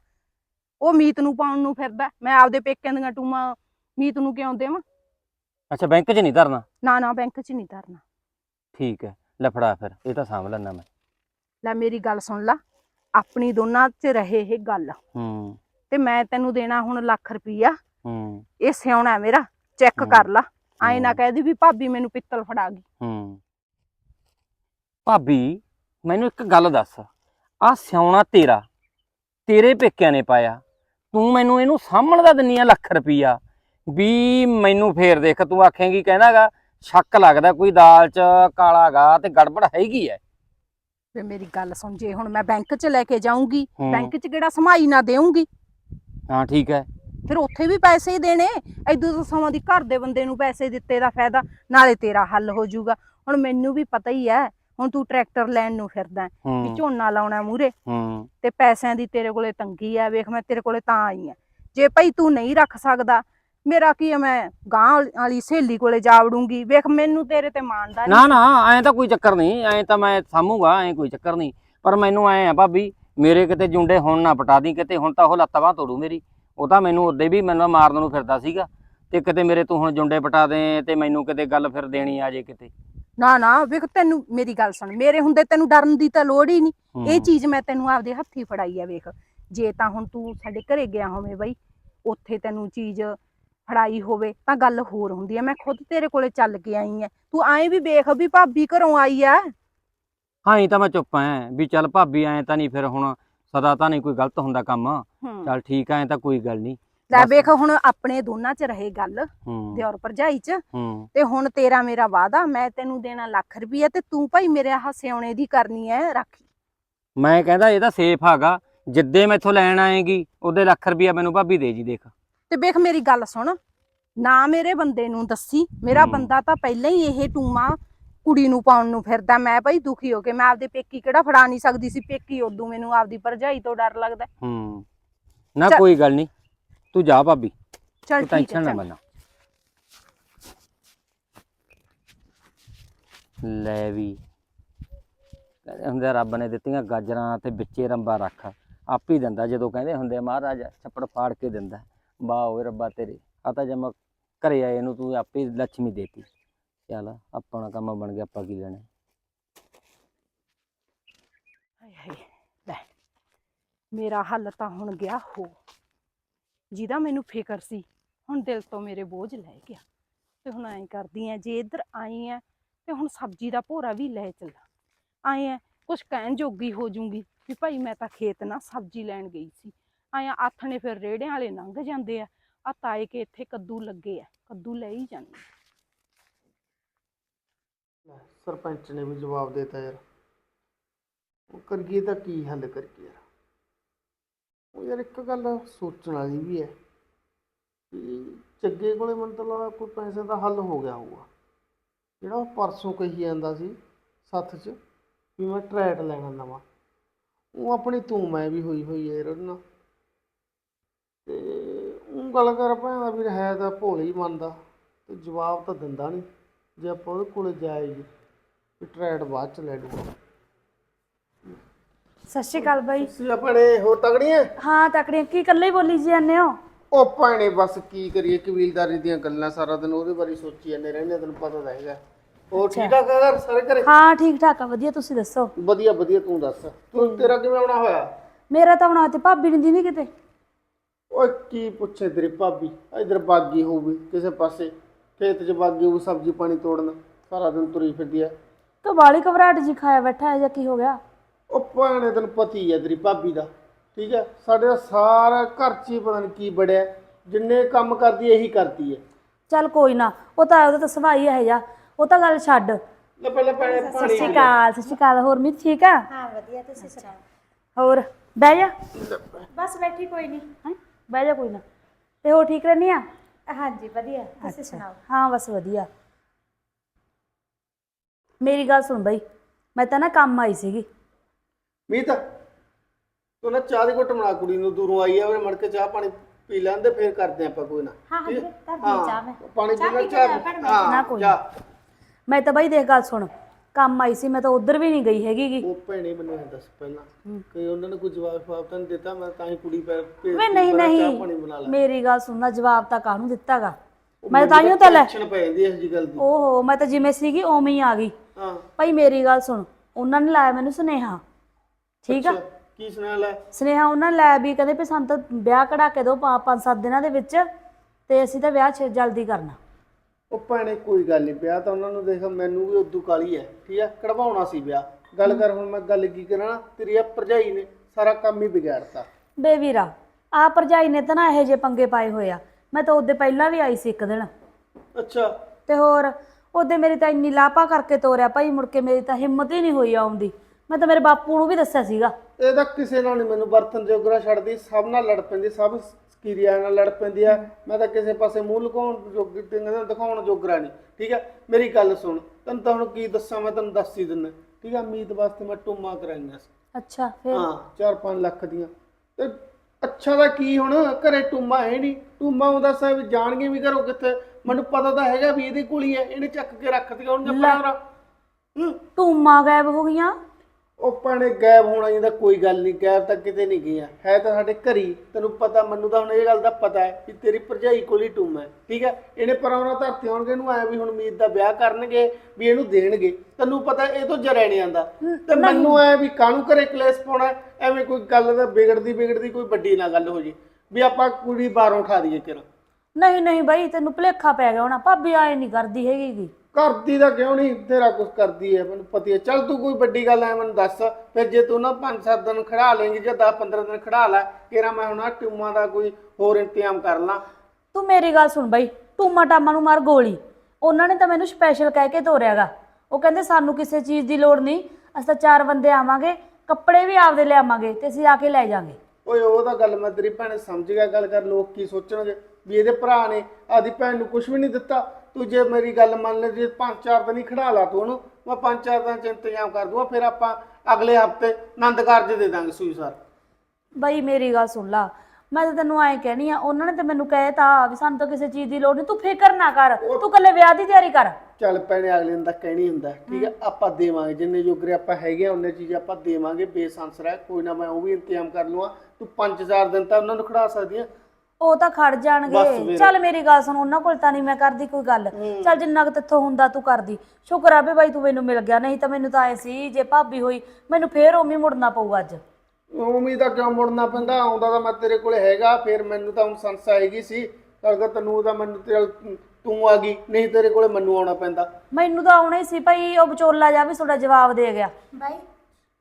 ਉਹ ਮੀਤ ਨੂੰ ਪਾਉਣ ਨੂੰ ਫਿਰਦਾ ਮੈਂ ਆਪਦੇ ਪੇਕਿਆਂ ਦੀਆਂ ਟੂਮਾਂ ਮੀਤ ਨੂੰ ਕਿਉਂ ਦੇਵਾਂ? ਅੱਛਾ ਬੈਂਕ 'ਚ ਨਹੀਂ ਧਰਨਾ? ਨਾ ਨਾ ਬੈਂਕ 'ਚ ਨਹੀਂ ਧਰਨਾ। ਠੀਕ ਹੈ ਲੈ ਫੜਾ ਫਿਰ ਇਹ ਤਾਂ ਸਾਂਭ ਲੈਣਾ ਮੈਂ। ਲੈ ਮੇਰੀ ਗੱਲ ਸੁਣ ਲਾ। ਆਪਣੀ ਦੋਨਾਂ 'ਚ ਰਹੇ ਇਹ ਗੱਲ। ਹੂੰ। ਤੇ ਮੈਂ ਤੈਨੂੰ ਦੇਣਾ ਹੁਣ ਲੱਖ ਰੁਪਈਆ। ਹੂੰ। ਇਹ ਸਿਉਣਾ ਹੈ ਮੇਰਾ ਚੈੱਕ ਕਰ ਲਾ। ਐ ਨਾ। ਕਹਿ ਦੀ ਵੀ ਭਾਬੀ ਮੈਨੂੰ ਪਿੱਤਲ ਫੜਾ ਗਈ। ਹੂੰ। ਭਾਬੀ ਮੈਨੂੰ ਇੱਕ ਗੱਲ ਦੱਸ। ਆ ਸਿਉਣਾ ਤੇਰਾ ਤੇਰੇ ਪੇਕਿਆਂ ਨੇ ਪਾਇਆ। ਤੂੰ ਮੈਨੂੰ ਇਹਨੂੰ ਸਾਂਭਣ ਦਾ ਦਿੰਨੀ ਆ ਲੱਖ ਰੁਪਈਆ। ਵੀ ਮੈਨੂੰ ਫੇਰ ਦੇਖ ਤੂੰ ਆਖੇਂਗੀ ਕਹਿੰਦਾਗਾ ਸ਼ੱਕ ਲੱਗਦਾ ਕੋਈ ਦਾਲ 'ਚ ਕਾਲਾਗਾ ਤੇ ਗੜਬੜ ਹੈਗੀ ਐ। ਤੇ ਮੇਰੀ ਗੱਲ ਸੁਣ ਜੇ ਹੁਣ ਮੈਂ ਬੈਂਕ 'ਚ ਲੈ ਕੇ ਜਾਊਂਗੀ ਹੂੰ। ਬੈਂਕ 'ਚ ਕਿਹੜਾ ਸਮਾਈ ਨਾ ਦੇਊਂਗੀ? ਹਾਂ ਠੀਕ ਹੈ। ਫਿਰ ਉੱਥੇ ਵੀ ਪੈਸੇ ਹੀ ਦੇਣੇ। ਐਦੂ ਤਾਂ ਸਮਾਂ ਦੀ ਘਰ ਦੇ ਬੰਦੇ ਨੂੰ ਪੈਸੇ ਦਿੱਤੇ ਦਾ ਫਾਇਦਾ ਨਾਲੇ ਤੇਰਾ ਹੱਲ ਹੋ ਜਾਊਗਾ। ਹੁਣ ਮੈਨੂੰ ਵੀ ਪਤਾ ਹੀ ਹੈ ਹੁਣ ਤੂੰ ਟਰੈਕਟਰ ਲੈਣ ਨੂੰ ਫਿਰਦਾ ਹੈ, ਵੀ ਹੂੰ। ਝੋਨਾ ਲਾਉਣਾ ਮੂਰੇ ਹੂੰ। ਤੇ ਪੈਸਿਆਂ ਦੀ ਤੇਰੇ ਕੋਲੇ ਤੰਗੀ ਆ ਵੇਖ ਮੈਂ ਤੇਰੇ ਕੋਲੇ ਤਾਂ ਆਈ ਆ ਜੇ ਭਾਈ ਤੂੰ ਨਹੀਂ ਰੱਖ ਸਕਦਾ ਮੇਰਾ ਕੀ ਆ ਮੈਂ ਗਾਂ ਵਾਲੀ ਸਹੇਲੀ ਕੋਲੇ ਜਾ ਵੜੂੰਗੀ। ਵੇਖ ਮੈਨੂੰ ਤੇਰੇ ਤੇ ਮਾਣਦਾ ਨਾ। ਨਾ ਐਂ ਤਾਂ ਕੋਈ ਚੱਕਰ ਨਹੀਂ। ਐਂ ਤਾਂ ਮੈਂ ਸਾਂਭੂਗਾ ਐਂ ਕੋਈ ਚੱਕਰ ਨਹੀਂ। ਪਰ ਮੈਨੂੰ ਐਂ ਆ ਭਾਬੀ ਮੇਰੇ ਕਿਤੇ ਜੁੰਡੇ ਹੁਣ ਨਾ ਪਟਾ ਦੀ ਕਿਤੇ ਹੁਣ ਤਾਂ ਉਹ ਲੱਤਾਂ ਬਾਂਹ ਤੋੜੂ ਮੇਰੀ। ਉਹ ਤਾਂ ਮੈਨੂੰ ਉਦੋਂ ਵੀ ਮੈਨੂੰ ਮਾਰਨ ਨੂੰ ਫਿਰਦਾ ਸੀਗਾ। ਤੇ ਕਿਤੇ ਮੇਰੇ ਤੂੰ ਹੁਣ ਜੁੰਡੇ ਪਟਾ ਦੇ ਤੇ ਮੈਨੂੰ ਕਿਤੇ ਗੱਲ ਫਿਰ ਦੇਣੀ ਆ ਜੇ ਕਿਤੇ। ਨਾ ਨਾ ਵੇਖ ਤੈਨੂੰ ਮੇਰੀ ਗੱਲ ਸੁਣ। ਮੇਰੇ ਹੁੰਦੇ ਤੈਨੂੰ ਡਰਨ ਦੀ ਤਾਂ ਲੋੜ ਹੀ ਨਹੀਂ। ਇਹ। ਚੀਜ਼ ਮੈਂ ਤੈਨੂੰ ਆਪਦੇ ਹੱਥੀ ਫੜਾਈ ਆ ਵੇਖ। ਜੇ ਤਾਂ ਹੁਣ ਤੂੰ ਸਾਡੇ ਘਰੇ ਗਿਆ ਹੋਵੇਂ ਬਈ ਉੱਥੇ ਤੈਨੂੰ ਚੀਜ਼ ਫੜਾਈ ਹੋਵੇ ਤਾਂ ਗੱਲ ਹੋਰ ਹੁੰਦੀ ਆ ਮੈਂ ਖੁਦ ਤੇਰੇ ਕੋਲੇ ਚੱਲ ਕੇ ਆਈ ਆ ਤੂੰ ਐਂ ਵੀ ਵੇਖ ਵੀ ਭਾਬੀ ਘਰੋਂ ਆਈ ਆ। ਹਾਂ ਇਹ ਤਾਂ ਮੈਂ ਚੁੱਪ ਐ ਵੀ ਚੱਲ ਭਾਬੀ ਐਂ ਤਾਂ ਨਹੀਂ ਫਿਰ ਹੁਣ ਸਦਾ ਤਾਂ ਨਹੀਂ ਕੋਈ ਗਲਤ ਹੁੰਦਾ ਕੰਮ। ਹੂੰ। ਚੱਲ ਠੀਕ ਐ ਐਂ ਤਾਂ ਕੋਈ ਗੱਲ ਨਹੀਂ। ਲੈ ਬਸ। ਵੇਖ ਹੁਣ ਆਪਣੇ ਦੋਨਾਂ 'ਚ ਰਹੇ ਗੱਲ ਹੂੰ। ਦਿਓਰ ਭਰਜਾਈ 'ਚ। ਹੂੰ। ਤੇ ਹੁਣ ਤੇਰਾ ਮੇਰਾ ਵਾਦਾ ਮੈਂ ਤੈਨੂੰ ਦੇਣਾ ਲੱਖ ਰੁਪਈਆ ਤੇ ਤੂੰ ਭਾਈ ਮੇਰੇ ਆਹ ਸਿਉਣੇ ਦੀ ਕਰਨੀ ਐ ਰਾਖੀ। ਮੈਂ ਕਹਿੰਦਾ ਇਹ ਤਾਂ ਸੇਫ ਹੈਗਾ। ਜਿੱਦੇ ਮੈਥੋਂ ਲੈਣ ਆਏਗੀ ਉਹਦੇ ਲੱਖ ਰੁਪਈਆ ਮੈਨੂੰ ਭਾਬੀ ਦੇ ਜੀ ਦੇਖ। ਤੇ ਵੇਖ ਮੇਰੀ ਗੱਲ ਸੁਣ। ਨਾ ਮੇਰੇ ਬੰਦੇ ਨੂੰ ਦੱਸੀ। ਮੇਰਾ। ਬੰਦਾ ਤਾਂ ਪਹਿਲਾਂ ਹੀ ਇਹ ਟੂਮਾ ਕੁੜੀ ਨੂੰ ਪਾਉਣ ਨੂੰ ਫਿਰਦਾ। ਮੈਂ ਭਾਈ ਦੁਖੀ ਹੋ ਕੇ ਮੈਂ ਆਪਦੇ ਪੇਕੀ ਕਿਹੜਾ ਫੜਾ ਨਹੀਂ ਸਕਦੀ ਸੀ? ਪੇਕੀ ਉਦੋਂ ਮੈਨੂੰ ਆਪਦੀ ਭਰਜਾਈ ਤੋਂ ਡਰ ਲੱਗਦਾ। ਹੂੰ। ਨਾ। ਕੋਈ ਗੱਲ ਨਹੀਂ। ਤੂੰ ਜਾ ਭਾਬੀ। ਚਲ ਤੂੰ ਠੀਕ ਹੈ ਟੈਨਸ਼ਨ ਨਾ। ਮੰਨ ਲੈ। ਵੀ। ਹੁੰਦੇ ਰੱਬ ਨੇ ਦਿੱਤੀਆਂ ਗਾਜਰਾਂ ਤੇ ਵਿੱਚੇ ਰੰਬਾ ਰੱਖ। ਆਪ ਹੀ ਦਿੰਦਾ ਜਦੋਂ ਕਹਿੰਦੇ ਹੁੰਦੇ ਮਹਾਰਾਜ ਛੱਪੜ ਫਾੜ ਕੇ ਦਿੰਦਾ। ਵਾਹ ਓਏ ਰੱਬਾ ਤੇਰੇ। ਆ ਤਾਂ ਜਮ ਘਰੇ ਆਏ ਨੂੰ ਤੂੰ ਆਪੇ ਲక్ష్ਮੀ ਦੇਤੀ। ਚੱਲ, ਆਪਣਾ ਕੰਮ ਬਣ ਗਿਆ, ਆਪਾਂ ਕੀ ਲੈਣਾ। ਹਾਏ ਹਾਏ, ਲੈ, ਮੇਰਾ ਹੱਲ ਤਾਂ ਹੁਣ ਗਿਆ ਹੋ। ਜਿਹਦਾ ਮੈਨੂੰ ਫਿਕਰ ਸੀ, ਹੁਣ ਦਿਲ ਤੋਂ ਮੇਰੇ ਬੋਝ ਲੈ ਗਿਆ। ਤੇ ਹੁਣ ਐਂ ਕਰਦੀ ਐ, ਜੇ ਇੱਧਰ ਆਈ ਐ, ਤੇ ਹੁਣ ਸਬਜ਼ੀ ਦਾ ਭੋਰਾ ਵੀ ਲੈ ਚੱਲਾਂ। ਆਏ ਐ, ਕੁਛ ਕਹਿਣ ਜੋਗੀ ਹੋ ਜੂੰਗੀ ਵੀ ਭਾਈ ਮੈਂ ਤਾਂ ਖੇਤ ਨਾ ਸਬਜ਼ੀ ਲੈਣ ਗਈ ਸੀ। ਆਇਆ ਆਥਣੇ ਫਿਰ ਰੇੜਿਆਂ ਵਾਲੇ ਲੰਘ ਜਾਂਦੇ ਆ। ਆ ਤਾਏ ਕੇ ਇੱਥੇ ਕੱਦੂ ਲੱਗੇ ਆ ਕੱਦੂ ਲੈ ਹੀ ਜਾਂਦੇ ਲੈ, ਸਰਪੰਚ ਨੇ ਵੀ ਜਵਾਬ ਦਿੱਤਾ ਯਾਰ। ਉਹ ਕਰੀਏ ਤਾਂ ਕੀ ਹੱਲ ਕਰੀਏ ਯਾਰ। ਉਹ ਯਾਰ ਇੱਕ ਗੱਲ ਸੋਚਣ ਵਾਲੀ ਵੀ ਹੈ ਕਿ ਚੱਗੇ ਕੋਲੇ ਮੈਨੂੰ ਤਾਂ ਲੱਗਦਾ ਕੋਈ ਪੈਸੇ ਦਾ ਹੱਲ ਹੋ ਗਿਆ ਹੋਊਗਾ। ਜਿਹੜਾ ਉਹ ਪਰਸੋਂ ਕਹੀ ਜਾਂਦਾ ਸੀ ਸੱਥ 'ਚ ਵੀ ਮੈਂ ਟਰੈਟ ਲੈਣਾ ਨਵਾਂ। ਉਹ ਆਪਣੀ ਤੂੰ ਮੈਂ ਵੀ ਹੋਈ ਹੋਈ ਹੈ ਯਾਰ ਉਹਦੇ ਨਾਲ। ਤੇ ਉਹ ਗੱਲ ਕਰ ਭਾਂਦਾ ਵੀ ਹੈ ਤਾਂ ਭੋਲੇ ਮੰਨਦਾ ਤੇ ਜਵਾਬ ਤਾਂ ਦਿੰਦਾ ਨਹੀਂ ਜੇ ਆਪਾਂ ਉਹਦੇ ਕੋਲੇ ਜਾਏਗੀ ਵੀ ਟਰੈਡ ਬਾਅਦ ਚ ਲੈ ਲੂਗਾ। ਸਤਿ ਸ਼੍ਰੀ ਅਕਾਲ ਬਾਈ। ਤੁਸੀਂ ਆਪਣੇ ਹੋ ਤਗੜੀਆਂ ਹਾਂ ਤਕੜੀਆਂ। ਕੀ ਇਕੱਲੇ ਹੀ ਬੋਲੀ ਜੀ ਜਾਂਦੇ ਹੋ? ਉਹ ਭੈਣੇ ਬਸ ਕੀ ਕਰੀਏ ਕਬੀਲਦਾਰੀ ਦੀਆਂ ਗੱਲਾਂ ਸਾਰਾ ਦਿਨ ਉਹਦੇ ਬਾਰੇ ਸੋਚੀ ਜਾਂਦੇ ਰਹਿੰਦੇ ਤੈਨੂੰ ਪਤਾ ਤਾਂ ਹੈਗਾ। ਉਹ ਠੀਕ ਠਾਕ ਆ ਘਰ ਸਾਰੇ ਘਰੇ? ਹਾਂ ਠੀਕ ਠਾਕ ਆ ਵਧੀਆ ਤੁਸੀਂ ਦੱਸੋ? ਵਧੀਆ ਵਧੀਆ ਤੂੰ ਦੱਸ। ਤੂੰ ਤੇਰਾ ਕਿਵੇਂ ਆਉਣਾ ਹੋਇਆ? ਮੇਰਾ ਤਾਂ ਹੁਣ ਤੇ ਭਾਬੀ ਨਹੀਂ ਦੀ ਨਹੀਂ ਕਿਤੇ। ਓਏ ਕੀ ਪੁੱਛੇ ਤੇਰੀ ਭਾਬੀ? ਇਧਰ ਬਾਗੀ ਹੋਊਗੀ ਕਿਸੇ ਪਾਸੇ। ਖੇਤ 'ਚ ਬਾਗੀ ਹੋਊ ਸਬਜ਼ੀ ਪਾਣੀ ਤੋੜਨ। ਸਾਰਾ ਦਿਨ ਤੁਰੀ ਫਿਰਦੀ ਆ। ਤੂੰ ਬਾਲੀ ਘਬਰਾਹਟ ਜੀ ਖਾਇਆ ਬੈਠਾ ਹੈ ਜਾਂ ਕੀ ਹੋ ਗਿਆ? ਉਹ ਭਾਣੇ ਤੈਨੂੰ ਪਤੀ ਹੈ ਤੇਰੀ ਭਾਬੀ ਦਾ। ਠੀਕ ਹੈ ਸਾਡੇ ਦਾ ਸਾਰਾ ਘਰ 'ਚ ਹੀ ਪਤਾ ਨਹੀਂ ਕੀ ਬੜਿਆ। ਜਿੰਨੇ ਕੰਮ ਕਰਦੀ ਇਹੀ ਕਰਦੀ ਹੈ ਚੱਲ ਕੋਈ ਨਾ ਉਹ ਤਾਂ ਉਹਦਾ ਤਾਂ ਸੁਭਾਅ ਹੀ ਹੈ ਜਾ ਉਹ ਤਾਂ ਗੱਲ ਛੱਡ। ਲੈ ਪਹਿਲਾਂ ਭੈਣੇ ਸਤਿ ਪਾਣੀ ਸ਼੍ਰੀ ਅਕਾਲ ਸਤਿ ਸ਼੍ਰੀ ਅਕਾਲ। ਹੋਰ ਮੀਤ ਠੀਕ ਆ? ਹਾਂ ਵਧੀਆ ਤੁਸੀਂ ਸੁਣਾਓ? ਹੋਰ ਬਹਿ ਜਾ। ਬਸ ਬੈਠੀ ਕੋਈ ਨਹੀਂ ਹੈਂ? ਬਹਿ ਜਾ ਕੋਈ ਨਾ। ਤੇ ਹੋਰ ਠੀਕ ਰਹਿਨੀ ਆ? ਹਾਂਜੀ ਵਧੀਆ। ਤੁਸੀਂ ਸੁਣਾਓ? ਹਾਂ ਬਸ ਵਧੀਆ। ਮੇਰੀ ਗੱਲ ਸੁਣ ਬਈ ਮੈਂ ਤਾਂ ਨਾ ਕੰਮ ਆਈ ਸੀਗੀ। ਮੀਤ ਤੂੰ ਨਾ ਚਾਹ ਦੀ ਘੁੱਟ ਬਣਾ ਕੁੜੀ ਨੂੰ ਦੂਰੋਂ ਆਈ ਆ ਉਹਨੇ ਮੜ ਕੇ ਚਾਹ ਪਾਣੀ ਪੀ ਲੈਂਦੇ ਫੇਰ ਕਰਦੇ ਆਪਾਂ ਕੋਈ ਨਾ। ਹਾਂ ਹਾਂ ਠੀਕ ਵੀਰੇ, ਹੈ? ਧਰ ਦੀ ਚਾਹ ਮੈਂ। ਪਾਣੀ ਚਾਹ ਪੀ ਕੇ ਚਾਹ ਹਾਂ ਨਾ ਕੋਈ ਚਾਹ। ਮੈਂ ਤਾਂ ਬਈ ਦੇਖ ਗੱਲ ਸੁਣ ਕੰਮ ਆਈ ਸੀ ਮੈਂ ਤਾਂ ਉਧਰ ਵੀ ਨਹੀਂ ਗਈ ਹੈਗੀ ਗੀ ਉਹ ਭੈਣੇ ਮੈਨੂੰ ਇਹ ਦੱਸ ਪਹਿਲਾਂ ਕਿ ਉਹਨਾਂ ਨੇ ਕੋਈ ਜਵਾਬ ਜਵਾਬ ਤਾਂ ਨਹੀਂ ਦਿੱਤਾ ਮੈਂ ਤਾਂ ਹੀ ਕੁੜੀ ਪੈ ਭੇਜ ਵੇ ਦਿੱਤੀ, ਨਹੀਂ ਮੈਂ ਕਿਹਾ ਚਾਹ ਪਾਣੀ ਨਹੀਂ ਲੈ। ਮੇਰੀ ਗੱਲ ਸੁਣਨਾ ਜਵਾਬ ਤਾਂ ਕਾਹਨੂੰ ਦਿੱਤਾਗਾ? ਮੈਂ ਤਾਂ ਹੀ ਤਾਂ ਲੈ ਟੈਨਸ਼ਨ ਪੈ ਜਾਂਦੀ ਇਸ ਜੀ ਗੱਲ ਦੀ। ਓਹੋ ਮੈਂ ਤਾਂ ਜਿਵੇਂ ਸੀਗੀ ਉਵੇਂ ਹੀ ਆ ਗਈ। ਹਾਂ। ਭਾਈ ਮੇਰੀ ਗੱਲ ਸੁਣ ਉਹਨਾਂ ਨੇ ਲਾਇਆ ਮੈਨੂੰ ਸੁਨੇਹਾ। ਠੀਕ ਆ? ਅੱਛਾ, ਕੀ ਸੁਣਾ ਲੈ ਸੁਨੇਹਾ ਉਹਨਾਂ ਨੇ ਲਾਇਆ ਵੀ ਕਹਿੰਦੇ ਵੀ ਸਾਨੂੰ ਤਾਂ ਵਿਆਹ ਕਢਾ ਕੇ ਦਿਓ ਪਾ- ਪੰਜ ਸੱਤ ਦਿਨਾਂ ਦੇ ਵਿੱਚ ਤੇ ਅਸੀਂ ਤਾਂ ਵਿਆਹ ਛੇ ਜਲਦੀ ਕਰਨਾ। ਉਹ ਭੈਣੇ ਕੋਈ ਗੱਲ ਨਹੀਂ ਵਿਆਹ ਤਾਂ ਉਹਨਾਂ ਨੂੰ ਦੇਖ ਮੈਨੂੰ ਵੀ ਉਦੋਂ ਕਾਲੀ ਹੈ ਠੀਕ ਹੈ ਕਢਵਾਉਣਾ ਸੀ ਵਿਆਹ। ਗੱਲ ਕਰ ਹੁਣ ਮੈਂ ਗੱਲ ਕੀ ਕਰਾਂ ਤੇਰੀ ਆ ਭਰਜਾਈ ਨੇ ਸਾਰਾ ਕੰਮ ਹੀ ਵਿਗਾੜਤਾ। ਬੇਵੀਰਾ ਆ ਭਰਜਾਈ ਨੇ ਤਾਂ ਨਾ ਇਹੋ ਜਿਹੇ ਪੰਗੇ ਪਾਏ ਹੋਏ ਆ। ਮੈਂ ਤਾਂ ਉਹਦੇ ਪਹਿਲਾਂ ਵੀ ਆਈ ਸੀ ਇੱਕ ਦਿਨ। ਅੱਛਾ। ਤੇ ਹੋਰ ਉਹਦੇ ਮੇਰੀ ਤਾਂ ਇੰਨੀ ਲਾਪਾ ਕਰਕੇ ਤੋਰਿਆ ਭਾਈ ਮੁੜ ਕੇ ਮੇਰੀ ਤਾਂ ਹਿੰਮਤ ਹੀ ਨਹੀਂ ਹੋਈ ਆਉਂਦੀ ਮੈਂ ਤਾਂ ਮੇਰੇ ਬਾਪੂ ਨੂੰ ਵੀ ਦੱਸਿਆ ਸੀਗਾ। ਇਹ ਤਾਂ ਕਿਸੇ ਨਾਲ ਨਹੀਂ ਮੈਨੂੰ ਵਰਤਨ ਜੋਗਰਾ ਛੱਡਦੀ ਸਭ ਨਾਲ ਲੜ ਪੈਂਦੀ ਸਭ ਸਕੀਰੀਆਂ ਨਾਲ ਲੜ ਪੈਂਦੀ ਆ? ਮੈਂ ਤਾਂ ਕਿਸੇ ਪਾਸੇ ਮੂੰਹ ਲੁਕਾਉਣ ਜੋਗ ਦਿਖਾਉਣ ਜੋਗਰਾ ਨਹੀਂ ਠੀਕ ਹੈ ਮੇਰੀ ਗੱਲ ਸੁਣ ਤੈਨੂੰ ਤਾਂ ਹੁਣ ਕੀ ਦੱਸਾਂ ਮੈਂ ਤੈਨੂੰ ਦੱਸ ਹੀ ਦਿੰਦਾ ਠੀਕ ਹੈ ਉਮੀਦ ਵਾਸਤੇ ਮੈਂ ਟੂਮਾ ਕਰਾਈਆਂ ਸੀ। ਅੱਛਾ ਫਿਰ? ਹਾਂ 4-5 ਲੱਖ ਦੀਆਂ। ਤੇ ਅੱਛਾ ਦਾ ਕੀ ਹੁਣ? ਘਰੇ ਟੂਮਾ ਹੈ ਨਹੀਂ। ਟੂਮਾ ਹੁੰਦਾ ਸਾਹਿਬ ਜਾਣਗੇ ਵੀ ਘਰੋਂ ਕਿੱਥੇ। ਮੈਨੂੰ ਪਤਾ ਤਾਂ ਹੈਗਾ ਵੀ ਇਹਦੇ ਕੋਲ ਹੀ ਹੈ ਇਹਨੇ ਚੱਕ ਕੇ ਰੱਖਤੀਆਂ ਉਹਨੇ ਪਰਾਂ ਹੂੰ। ਟੂਮਾ ਗਾਇਬ ਹੋ ਗਈਆਂ। ਉਹ ਪਾਣੇ ਗਾਇਬ ਹੋਣਾ ਜਿਹਦਾ ਕੋਈ ਗੱਲ ਨਹੀਂ ਗਾਇਬ ਤਾਂ ਕਿਤੇ ਨਹੀਂ ਗਿਆ। ਹੈ ਤਾਂ ਸਾਡੇ ਘਰੀ ਤੈਨੂੰ ਪਤਾ ਮੈਨੂੰ ਤਾਂ ਹੁਣ ਇਹ ਗੱਲ ਦਾ ਪਤਾ ਹੈ ਕਿ ਤੇਰੀ ਭਰਜਾਈ ਕੋਲ ਹੀ ਟੂਮ ਹੈ ਠੀਕ ਹੈ? ਇਹਨੇ ਪਰੌਣਾ ਧਰਤੀ ਹੋਣਗੇ ਇਹਨੂੰ ਆਇਆ ਵੀ ਹੁਣ ਉਮੀਦ ਦਾ ਵਿਆਹ ਕਰਨਗੇ ਵੀ ਇਹਨੂੰ ਦੇਣਗੇ। ਤੈਨੂੰ ਪਤਾ ਇਹ ਤੋਂ ਜਰਿਆ ਨਹੀਂ ਆਂਦਾ ਤੇ ਮੈਨੂੰ ਐ ਵੀ ਕਾਹਨੂੰ ਘਰੇ ਕਲੇਸ਼ ਪਾਉਣਾ? ਐਵੇਂ ਕੋਈ ਗੱਲ ਦਾ ਵਿਗੜਦੀ ਵਿਗੜਦੀ ਕੋਈ ਵੱਡੀ ਨਾ ਗੱਲ ਹੋ ਜੇ। ਵੀ ਆਪਾਂ ਕੁੜੀ ਬਾਹਰੋਂ ਉਠਾ ਦਈਏ ਕਿਰਾ ਨਹੀਂ ਨਹੀਂ ਬਾਈ ਤੈਨੂੰ ਭੁਲੇਖਾ ਪੈ ਗਿਆ ਹੋਣਾ। ਭਾਬੀ ਆਏ ਨਹੀਂ ਕਰਦੀ ਹੈਗੀ ਗੀ। ਕਰਦੀ ਤਾਂ ਕਿਉਂ ਨਹੀਂ? ਤੇਰਾ ਕੁਝ ਕਰਦੀ ਹੈ, ਮੈਨੂੰ ਪਤੀ ਹੈ ਚੱਲ ਤੂੰ ਕੋਈ ਵੱਡੀ ਗੱਲ ਐ ਮੈਨੂੰ ਦੱਸ। ਫਿਰ ਜੇ ਤੂੰ ਨਾ 5-7 ਦਿਨ ਖੜਾ ਲੇਂਗੀ ਜਾਂ 10-15 ਦਿਨ ਖੜਾ ਲੈ ਕਿਰਾ ਮੈਂ ਹੁਣ ਆ ਟਿਊਮਾਂ ਦਾ ਕੋਈ ਹੋਰ ਇੰਤਜ਼ਾਮ ਕਰ ਲਾਂ। ਤੂੰ ਮੇਰੀ ਗੱਲ ਸੁਣ ਬਾਈ, ਟੂਮਾ ਟਾਮਾ ਨੂੰ ਮਾਰ ਗੋਲੀ। ਉਹਨਾਂ ਨੇ ਤਾਂ ਮੈਨੂੰ ਸਪੈਸ਼ਲ ਕਹਿ ਕੇ ਤੋਰਿਆਗਾ। ਉਹ ਕਹਿੰਦੇ ਸਾਨੂੰ ਕਿਸੇ ਚੀਜ਼ ਦੀ ਲੋੜ ਨਹੀਂ, ਅਸੀਂ ਤਾਂ ਚਾਰ ਬੰਦੇ ਆਵਾਂਗੇ, ਕੱਪੜੇ ਵੀ ਆਪਦੇ ਲਿਆਵਾਂਗੇ ਤੇ ਅਸੀਂ ਆ ਕੇ ਲੈ ਜਾਾਂਗੇ। ਓਏ, ਉਹ ਤਾਂ ਗੱਲ ਮੈਂ ਤੇਰੀ ਭੈਣ ਸਮਝ ਗਿਆ, ਗੱਲ ਕਰ, ਲੋਕ ਕੀ ਸੋਚਣਗੇ? ਵੀ ਇਹਦੇ ਭਰਾ ਨੇ ਆਦੀ ਭੈਣ ਨੂੰ ਕੁਝ ਵੀ ਨਹੀਂ ਦਿੱਤਾ। ਤੂੰ ਜੇ ਮੇਰੀ ਗੱਲ ਮੰਨ ਲੈ, ਜੇ ਪੰਜ ਚਾਰ ਦਿਨ ਹੀ ਖੜਾ ਲਾ ਤੂੰ ਉਹਨੂੰ, ਮੈਂ ਪੰਜ ਚਾਰ ਦਿਨ ਚ ਇੰਤਜ਼ਾਮ ਕਰ ਦੂੰਗਾ, ਫਿਰ ਆਪਾਂ ਅਗਲੇ ਹਫ਼ਤੇ ਆਨੰਦ ਕਾਰਜ ਦੇ ਦਾਂਗੇ ਸੂਈ ਸਰ। ਬਾਈ ਮੇਰੀ ਗੱਲ ਸੁਣ ਲਾ ਮੈਂ ਤਾਂ ਤੈਨੂੰ ਐਂ ਕਹਿਣੀ ਆ ਉਹਨਾਂ ਨੇ ਤਾਂ ਮੈਨੂੰ ਕਹਿਤਾ ਵੀ ਸਾਨੂੰ ਤਾਂ ਕਿਸੇ ਚੀਜ਼ ਦੀ ਲੋੜ ਨਹੀਂ ਤੂੰ ਫਿਕਰ ਨਾ ਕਰ ਤੂੰ ਕੱਲੇ ਵਿਆਹ ਦੀ ਤਿਆਰੀ ਕਰ। ਚੱਲ ਪੈਣੇ ਅਗਲੇ ਦਾ ਕਹਿਣੀ ਹੁੰਦਾ ਠੀਕ ਹੈ। ਆਪਾਂ ਦੇਵਾਂਗੇ ਜਿੰਨੇ ਜੋਗਰੇ ਆਪਾਂ ਹੈਗੇ ਆ ਉਹਨੇ ਚੀਜ਼ ਆਪਾਂ ਦੇਵਾਂਗੇ ਬੇਸੰਸ ਰਹਿ ਕੋਈ ਨਾ ਮੈਂ ਉਹ ਵੀ ਇੰਤਜ਼ਾਮ ਕਰ ਲੂੰਗਾ ਤੂੰ 5-4 ਦਿਨ ਤਾਂ ਉਹਨਾਂ ਨੂੰ ਖੜਾ ਸਕਦੀ ਆ। ਉਹ ਤਾਂ ਖੜ ਬਸ ਜਾਣਗੇ ਫਿਰ। ਚੱਲ ਮੇਰੀ ਗੱਲ ਸੁਣ ਉਹਨਾਂ ਕੋਲ ਤਾਂ ਨਹੀਂ ਮੈਂ ਕਰਦੀ ਕੋਈ ਗੱਲ। ਚੱਲ ਜਿੰਨਾ ਕੁ ਤੇਥੋਂ ਹੁੰਦਾ ਤੂੰ ਕਰਦੀ। ਸ਼ੁਕਰ ਆ ਬੇ ਬਾਈ ਤੂੰ ਮੈਨੂੰ ਮਿਲ ਗਿਆ ਨਹੀਂ ਤਾਂ ਮੈਨੂੰ ਤਾਂ ਐ ਸੀ ਜੇ ਭਾਬੀ ਹੋਈ ਮੈਨੂੰ ਫੇਰ ਉਵੇਂ ਮੁੜਨਾ ਪਊ ਅੱਜ। ਉਮੀਦ ਤਾਂ ਕਿਉਂ ਮੁੜਨਾ ਪੈਂਦਾ? ਆਉਂਦਾ ਤਾਂ ਮੈਂ ਤੇਰੇ ਕੋਲੇ ਹੈਗਾ ਫਿਰ ਮੈਨੂੰ ਤਾਂ ਹੁਣ ਸੰਸ ਆਏਗੀ ਸੀ। ਅਗਰ ਤੈਨੂੰ ਤਾਂ ਮੈਨੂੰ ਤੇ ਤੂੰ ਆ ਗਈ ਨਹੀਂ ਤੇਰੇ ਕੋਲੇ ਮੈਨੂੰ ਆਉਣਾ ਪੈਂਦਾ। ਮੈਨੂੰ ਤਾਂ ਆਉਣਾ ਹੀ ਸੀ ਭਾਈ ਉਹ ਵਿਚੋਲਾ ਜਾ ਵੀ ਤੁਹਾਡਾ ਜਵਾਬ ਦੇ ਗਿਆ। ਬਾਈ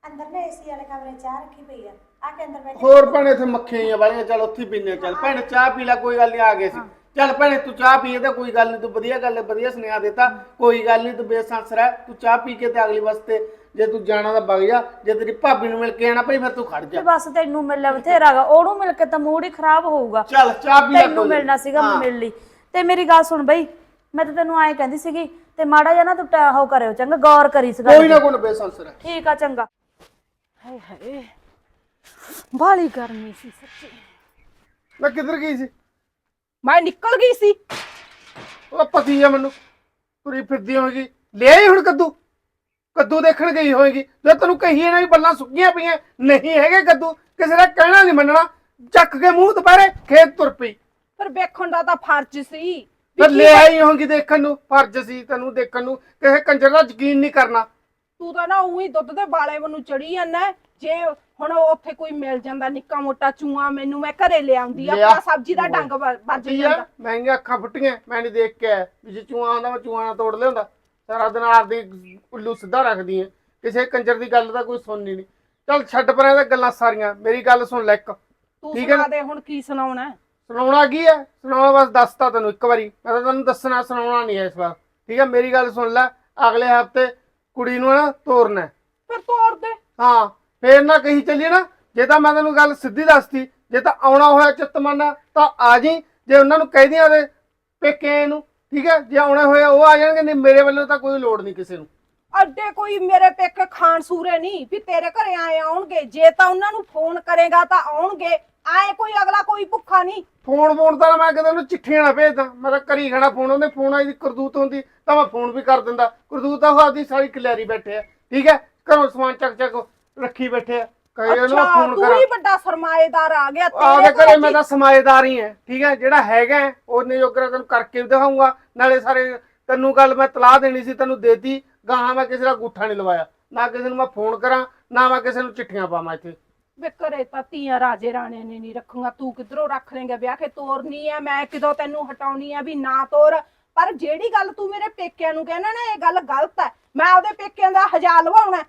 ਅੰਦਰ ਨਾ ਏਸੀ ਵਾਲੇ ਕਮਰੇ ਚਾਹ ਰੱਖੀ ਪਈ ਆ। ਆ ਕੇ ਅੰਦਰ ਬੈਠ ਹੋਰ ਭੈਣੇ ਇੱਥੇ ਮੱਖੀਆਂ ਵਾਲੀਆਂ ਚੱਲ ਉੱਥੇ ਹੀ ਪੀਨੇ ਚੱਲ ਭੈਣੇ ਚਾਹ ਪੀ ਲੈ ਕੋਈ ਗੱਲ ਨਹੀਂ ਆ ਗਏ ਸੀ। ਚੱਲ ਭੈਣੇ ਤੂੰ ਚਾਹ ਪੀਏ ਤਾਂ ਕੋਈ ਗੱਲ ਨਹੀਂ ਤੂੰ ਵਧੀਆ ਗੱਲ ਹੈ ਵਧੀਆ ਸੁਨੇਹਾ ਦਿੱਤਾ। ਕੋਈ ਗੱਲ ਨਹੀਂ ਤੂੰ ਬੇਸੰਸ ਰਹਿ ਤੂੰ ਚਾਹ ਪੀ ਕੇ ਤੇ ਅਗਲੀ ਵਾਸਤੇ ਜੇ ਤੂੰ ਜਾਣਾ ਤਾਂ ਵਗ ਜਾ ਜੇ ਤੇਰੀ ਭਾਬੀ ਨੂੰ ਮਿਲ ਕੇ ਆਣਾ ਭਾਈ ਫਿਰ ਤੂੰ ਖੜ ਤੇ ਜਾ। ਬਸ ਤੈਨੂੰ ਮਿਲਿਆ ਬਥੇਰਾਗਾ ਉਹਨੂੰ ਮਿਲ ਕੇ ਤਾਂ ਮੂਡ ਹੀ ਖਰਾਬ ਹੋਊਗਾ। ਚੱਲ ਚਾਹ ਪੀ ਲੈ ਤੈਨੂੰ ਕੋਈ। ਮਿਲਣਾ ਸੀਗਾ ਮੈਂ ਹਾਂ। ਮਿਲ ਲਈ। ਤੇ ਮੇਰੀ ਗੱਲ ਸੁਣ ਬਈ ਮੈਂ ਤਾਂ ਤੈਨੂੰ ਐਂ ਕਹਿੰਦੀ ਸੀਗੀ ਤੇ ਮਾੜਾ ਜਿਹਾ ਨਾ ਤੂੰ ਟੈ- ਉਹ ਕਰਿਓ ਚੰਗਾ ਗੌਰ ਕਰੀ ਇਸ ਗੱਲ ਕੋਈ। ਨਾ ਕੋਈ ਨਾ ਬੇਸੰਸ ਰਹਿ। ਠੀਕ ਆ ਚੰਗਾ। ਹਾਏ ਹਾਏ। ਬਾਲੀ ਗਰਮੀ ਸੀ ਸੱਚੀ। ਮੈਂ ਕਿੱਧਰ ਗਈ ਸੀ? ਮੈਂ ਨਿਕਲ ਗਈ ਸੀ। ਉਹ ਪਤੀ ਆ ਮੈਨੂੰ। ਤੁਰੀ ਫਿਰਦੀ ਹੋਏਗੀ। ਲਿਆ ਹੀ ਹੁਣ ਕੱਦੂ? ਕੱਦੂ ਦੇਖਣ ਗਈ ਹੋਏਗੀ। ਜੇ ਤੈਨੂੰ ਕਹੀਏ ਨਾ ਵੀ ਬੱਲਾਂ ਸੁੱਕੀਆਂ ਪਈਆਂ। ਨਹੀਂ ਹੈਗੇ ਕੱਦੂ। ਕਿਸੇ ਦਾ ਕਹਿਣਾ ਨਹੀਂ ਮੰਨਣਾ। ਚੱਕ ਕੇ ਮੂੰਹ ਦੁਪਹਿਰੇ ਖੇਤ ਤੁਰ ਪਈ। ਪਰ ਵੇਖਣ ਦਾ ਤਾਂ ਫਰਜ਼ ਸੀ। ਵੀ ਕੀ ਲਿਆ ਹੀ ਹੋਗੀ ਦੇਖਣ ਨੂੰ। ਫਰਜ਼ ਸੀ ਤੈਨੂੰ ਦੇਖਣ ਨੂੰ। ਕਿਸੇ ਕੰਜਰ ਦਾ ਯਕੀਨ ਨਹੀਂ ਕਰਨਾ। ਤੂੰ ਤਾਂ ਨਾ ਉਹੀ ਦੁੱਧ ਦੇ ਬਾਲੇ ਮੈਨੂੰ ਚੜੀ ਜਾਂਦਾ ਜੇ ਹੁਣ ਉੱਥੇ ਕੋਈ ਮਿਲ ਜਾਂਦਾ ਨਿੱਕਾ ਮੋਟਾ ਚੂਆ ਮੈਨੂੰ ਮੈਂ ਘਰੇ ਲਿਆਉਂਦੀ। ਲਿਆ। ਆਪਣਾ ਸਬਜ਼ੀ ਦਾ ਡੰਗ ਵੱਜ ਕੀ ਜਾਂਦਾ। ਆ ਮਹਿੰਗੀਆਂ ਅੱਖਾਂ ਫੁੱਟੀਆਂ। ਮੈਂ ਨਹੀਂ ਦੇਖ ਕੇ ਆਇਆ। ਵੀ ਜੇ ਚੂਹਾ ਆਉਂਦਾ ਮੈਂ ਚੂਹਾ ਨਾ ਤੋੜ ਲਿਆਉਂਦਾ। ਸਾਰਾ ਦਿਨ ਆਪਦੀ ਉੱਲੂ ਸਿੱਧਾ ਰੱਖਦੀ ਐ ਕਿਸੇ ਕੰਜਰ ਦੀ ਗੱਲ ਤਾਂ ਕੋਈ ਸੁਣਨੀ ਨਹੀਂ। ਚੱਲ ਛੱਡ ਪਰਾਂ ਇਹ ਗੱਲਾਂ ਸਾਰੀਆਂ। ਮੇਰੀ ਗੱਲ ਸੁਣ ਲੈ ਇੱਕ। ਤੂੰ ਠੀਕ ਹੈ ਨਾ? ਸੁਣਾ ਦੇ ਹੁਣ ਕੀ ਸੁਣਾਉਣਾ ਹੈ? ਸੁਣਾਉਣਾ ਕੀ ਹੈ? ਸੁਣਾਉਣਾ ਬਸ ਦੱਸਤਾ ਤੈਨੂੰ ਇੱਕ ਵਾਰੀ। ਮੈਂ ਤਾਂ ਤੈਨੂੰ ਦੱਸਣਾ ਸੁਣਾਉਣਾ ਨਹੀਂ ਹੈ ਇਸ ਵਾਰ। ਠੀਕ ਹੈ? ਮੇਰੀ ਗੱਲ ਸੁਣ ਲੈ। ਅਗਲੇ ਹਫ਼ਤੇ ਕੁੜੀ ਨੂੰ ਨਾ ਤੋਰਨਾ ਹੈ। ਫਿਰ ਤੋੜ ਦੇ। ਹਾਂ। ਫੇਰ ਨਾ ਕਹੀ ਚੱਲੀ ਨਾ ਜੇ ਤਾਂ ਮੈਂ ਤੈਨੂੰ ਗੱਲ ਸਿੱਧੀ ਦੱਸਤੀ ਜੇ ਤਾਂ ਆਉਣਾ ਹੋਇਆ ਚਿੱਤਮਨਾ ਤਾਂ ਆ ਜੀ ਜੇ ਉਹਨਾਂ ਨੂੰ ਕਹਿ ਦਿਆਂ ਉਹਦੇ ਪੇਕੇ ਨੂੰ ਠੀਕ ਹੈ? ਜੇ ਆਉਣੇ ਹੋਏ ਉਹ ਆ ਜਾਣਗੇ ਨਹੀਂ ਮੇਰੇ ਵੱਲੋਂ ਤਾਂ ਕੋਈ ਲੋੜ ਨਹੀਂ ਕਿਸੇ ਨੂੰ। ਅੱਡੇ ਕੋਈ ਮੇਰੇ ਪੇਕੇ ਖਾਣ ਸੂਰੇ ਨਹੀਂ ਵੀ ਤੇਰੇ ਘਰੇ ਆਏ ਆਉਣਗੇ। ਜੇ ਤਾਂ ਉਹਨਾਂ ਨੂੰ ਫੋਨ ਕਰੇਗਾ ਤਾਂ ਆਉਣਗੇ। ਆਏ ਕੋਈ ਅਗਲਾ ਕੋਈ ਭੁੱਖਾ ਨਹੀਂ। ਫੋਨ ਫੋਨ ਤਾਂ ਮੈਂ ਕਦੇ ਉਹਨੂੰ ਚਿੱਠੀਆਂ ਨਾ ਭੇਜਦਾ। ਮੈਂ ਤਾਂ ਕਰੀ ਖੜਾ ਫੋਨ ਉਹਨੇ ਫੋਨ ਆਈ ਦੀ ਕਰਦੂਤ ਹੁੰਦੀ ਤਾਂ ਮੈਂ ਫੋਨ ਵੀ ਕਰ ਦਿੰਦਾ। ਕਰਦੂਤ ਤਾਂ ਉਹ ਆਪਦੀ ਸਾਰੀ ਕਲਿਆਰੀ ਬੈਠੇ ਆ ਠੀਕ ਹੈ? ਘਰੋਂ ਸਮਾਨ ਚੱਕ ਚੱਕ ਰੱਖੀ ਬੈਠੇ ਆ। ਕਹੇ ਉਹਨੂੰ ਮੈਂ ਅੱਛਾ ਫੋਨ ਤੂੰ ਕਰਾਂ। ਹੀ ਵੱਡਾ ਸਰਮਾਏਦਾਰ ਆ ਗਿਆ ਆਪਦੇ ਤੇਰੇ ਘਰੇ ਮੈਂ ਤਾਂ ਸਮਾਏਦਾਰ ਹੀ ਹੈ ਠੀਕ ਹੈ? ਜਿਹੜਾ ਹੈਗਾ ਹੈ, ਉਹਨੇ ਜੋਗਰਾ ਤੈਨੂੰ ਕਰਕੇ ਵੀ ਦਿਖਾਉਂਗਾ ਨਾਲੇ ਸਾਰੇ ਤੈਨੂੰ ਗੱਲ ਮੈਂ ਤਲਾਹ ਦੇਣੀ ਸੀ ਤੈਨੂੰ ਦੇਤੀ। ਗਾਹਾਂ ਮੈਂ ਕਿਸੇ ਦਾ ਗੁੱਠਾ ਨਹੀਂ ਲਵਾਇਆ। ਨਾ ਕਿਸੇ ਨੂੰ ਮੈਂ ਫੋਨ ਕਰਾਂ ਨਾ ਮੈਂ ਕਿਸੇ ਨੂੰ ਚਿੱਠੀਆਂ ਪਾਵਾਂ ਇੱਥੇ। ਵੇ ਘਰੇ ਤਾਂ ਧੀਆਂ ਰਾਜੇ ਰਾਣੇ ਨੇ ਨਹੀਂ ਰੱਖੂਗਾ। ਤੂੰ ਕਿਧਰੋਂ ਰੱਖ ਲੇਂਗਾ ਵਿਆਹ ਕੇ ਤੋਰਨੀ ਮੈਂ ਕਿਦੋਂ ਤੈਨੂੰ ਹਟਾਉਣੀ ਆ ਵੀ ਨਾ ਤੋਰ। ਪਰ ਜਿਹੜੀ ਗੱਲ ਤੂੰ ਮੇਰੇ ਪੇਕਿਆਂ ਨੂੰ ਕਹਿਣਾ ਨਾ ਇਹ ਗੱਲ ਗਲਤ ਹੈ। ਮੈਂ ਆਪਦੇ ਪੇਕਿਆਂ ਦਾ ਹਜਾ ਲਵਾਉਣਾ।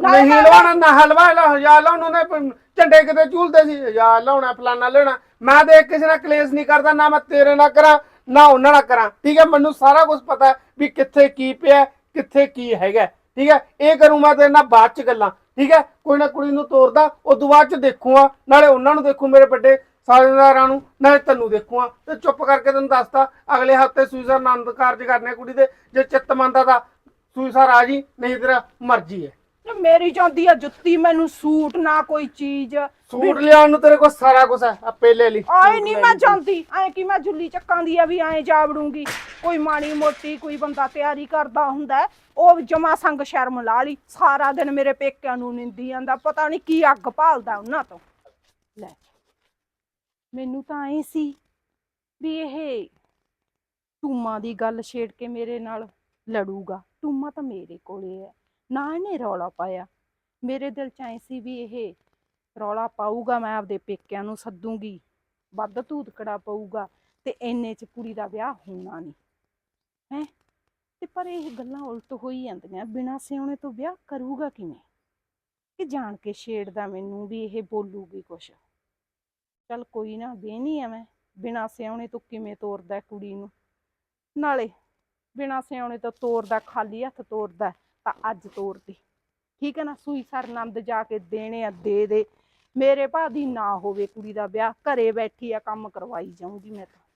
ਨਹੀਂ ਲਵਾਉਣਾ ਨਾ ਹਲਵਾ ਲਾ ਹਜ਼ਾਰ ਲਾਉਣ ਉਹਨੇ ਪ- ਝੰਡੇ ਕਿਤੇ ਝੂਲਦੇ ਸੀ ਹਜ਼ਾਰ ਲਾਉਣਾ ਫਲਾਨਾ ਲੈਣਾ। ਮੈਂ ਦੇਖ ਕਿਸੇ ਨਾਲ ਕਲੇਸ਼ ਨਹੀਂ ਕਰਦਾ ਨਾ ਮੈਂ ਤੇਰੇ ਨਾਲ ਕਰਾਂ ਨਾ ਉਹਨਾਂ ਨਾਲ ਕਰਾਂ। ਠੀਕ ਹੈ ਮੈਨੂੰ ਸਾਰਾ ਕੁਝ ਪਤਾ ਹੈ ਵੀ ਕਿੱਥੇ ਕੀ ਪਿਆ ਕਿੱਥੇ ਕੀ ਹੈਗਾ ਠੀਕ ਹੈ ਇਹ ਕਰੂੰ ਮੈਂ ਤੇਰੇ ਨਾਲ ਬਾਅਦ ਚ ਗੱਲਾਂ। ਠੀਕ ਹੈ ਕੋਈ ਨਾ ਕੁੜੀ ਨੂੰ ਤੋਰਦਾ ਉਦੋਂ ਬਾਅਦ ਚ ਦੇਖੂਗਾ। ਨਾਲੇ ਉਹਨਾਂ ਨੂੰ ਦੇਖੂ ਮੇਰੇ ਵੱਡੇ ਸਾਲੇਦਾਰਾਂ ਨੂੰ ਨਾਲੇ ਤੈਨੂੰ ਦੇਖੂਗਾ। ਤੇ ਚੁੱਪ ਕਰਕੇ ਤੈਨੂੰ ਦੱਸਤਾ ਅਗਲੇ ਹਫ਼ਤੇ ਸੂਈਸਰ ਆਨੰਦ ਕਾਰਜ ਕਰਨੇ ਕੁੜੀ ਦੇ ਜੇ ਚਿੱਤ ਮੰਨਦਾ ਤਾਂ। ਸੂਈਸਰ ਆ ਜੀ ਨਹੀਂ ਤੇਰਾ ਮਰਜ਼ੀ ਹੈ। ਤੇ ਮੇਰੀ ਚਾਹੁੰਦੀ ਆ ਜੁੱਤੀ ਮੈਨੂੰ ਸੂਟ ਨਾ ਕੋਈ ਚੀਜ਼। ਸੂਟ ਲਿਆਉਣ ਨੂੰ ਤੇਰੇ ਕੋਲ ਸਾਰਾ ਕੁਝ ਹੈ ਆ ਪਹਿਲੇ ਲਈ। ਆਏ ਨਹੀਂ ਮੈਂ ਜਾਂਦੀ ਐ ਕਿ ਮੈਂ ਜੁੱਲੀ ਚੱਕਾਂ ਦੀ ਆ ਵੀ ਐ ਜਾ ਵੜੂੰਗੀ। ਕੋਈ ਮਾੜੀ ਮੋਟੀ ਕੋਈ ਬੰਦਾ ਤਿਆਰੀ ਕਰਦਾ ਹੁੰਦਾ ਉਹ ਜਮਾ ਸੰਗ ਸ਼ਰਮ ਲਾ ਲਈ। ਸਾਰਾ ਦਿਨ ਮੇਰੇ ਪੇਕਿਆਂ ਨੂੰ ਨਿੰਦੀ ਜਾਂਦਾ ਪਤਾ ਨਹੀਂ ਕੀ ਅੱਗ ਭਾਲਦਾ ਉਹਨਾਂ ਤੋਂ। ਲੈ ਮੈਨੂੰ ਤਾਂ ਐ ਸੀ ਵੀ ਇਹ ਟੂਮਾ ਦੀ ਗੱਲ ਛੇੜ ਕੇ ਮੇਰੇ ਨਾਲ ਲੜੂਗਾ। ਟੂਮਾ ਤਾਂ ਮੇਰੇ ਕੋਲੇ ਹੈ ਨਾ ਇਹਨੇ ਰੌਲਾ ਪਾਇਆ। ਮੇਰੇ ਦਿਲ ਚ ਐ ਸੀ ਵੀ ਇਹ ਰੌਲਾ ਪਾਊਗਾ, ਮੈਂ ਆਪਦੇ ਪੇਕਿਆਂ ਨੂੰ ਸੱਦੂਗੀ। ਵੱਧ ਧੂਤਕੜਾ ਪਊਗਾ ਤੇ ਇੰਨੇ ਚ ਕੁੜੀ ਦਾ ਵਿਆਹ ਹੋਣਾ ਨਹੀਂ ਹੈ? ਤੇ ਪਰ ਇਹ ਗੱਲਾਂ ਉਲਟ ਹੋਈ ਜਾਂਦੀਆਂ। ਬਿਨਾਂ ਸਿਉਣੇ ਤੋਂ ਵਿਆਹ ਕਰੂਗਾ ਕਿਵੇਂ? ਕਿ ਜਾਣ ਕੇ ਛੇੜਦਾ ਮੈਨੂੰ ਵੀ ਇਹ ਬੋਲੂਗੀ ਕੁਛ। ਚੱਲ ਕੋਈ ਨਾ, ਵੇਹਨੀ ਆ ਮੈਂ। ਬਿਨਾਂ ਸਿਆਉਣੇ ਤੋਂ ਕਿਵੇਂ ਤੋਰਦਾ ਕੁੜੀ ਨੂੰ? ਨਾਲੇ ਬਿਨਾਂ ਸਿਆਉਣੇ ਤੋਂ ਤੋਰਦਾ, ਖਾਲੀ ਹੱਥ ਤੋਰਦਾ। ਤਾਂ ਅੱਜ ਤੋਰਦੀ। ਠੀਕ ਹੈ ਨਾ? ਸੂਈ ਸਰਨੰਦ ਜਾ ਕੇ ਦੇਣੇ ਆ, ਦੇ ਦੇ। ਮੇਰੇ ਭਾ ਦੀ ਨਾ ਹੋਵੇ ਕੁੜੀ ਦਾ ਵਿਆਹ, ਘਰੇ ਬੈਠੀ ਆ, ਕੰਮ ਕਰਵਾਈ ਜਾਊਂਗੀ ਮੈਂ ਤਾਂ।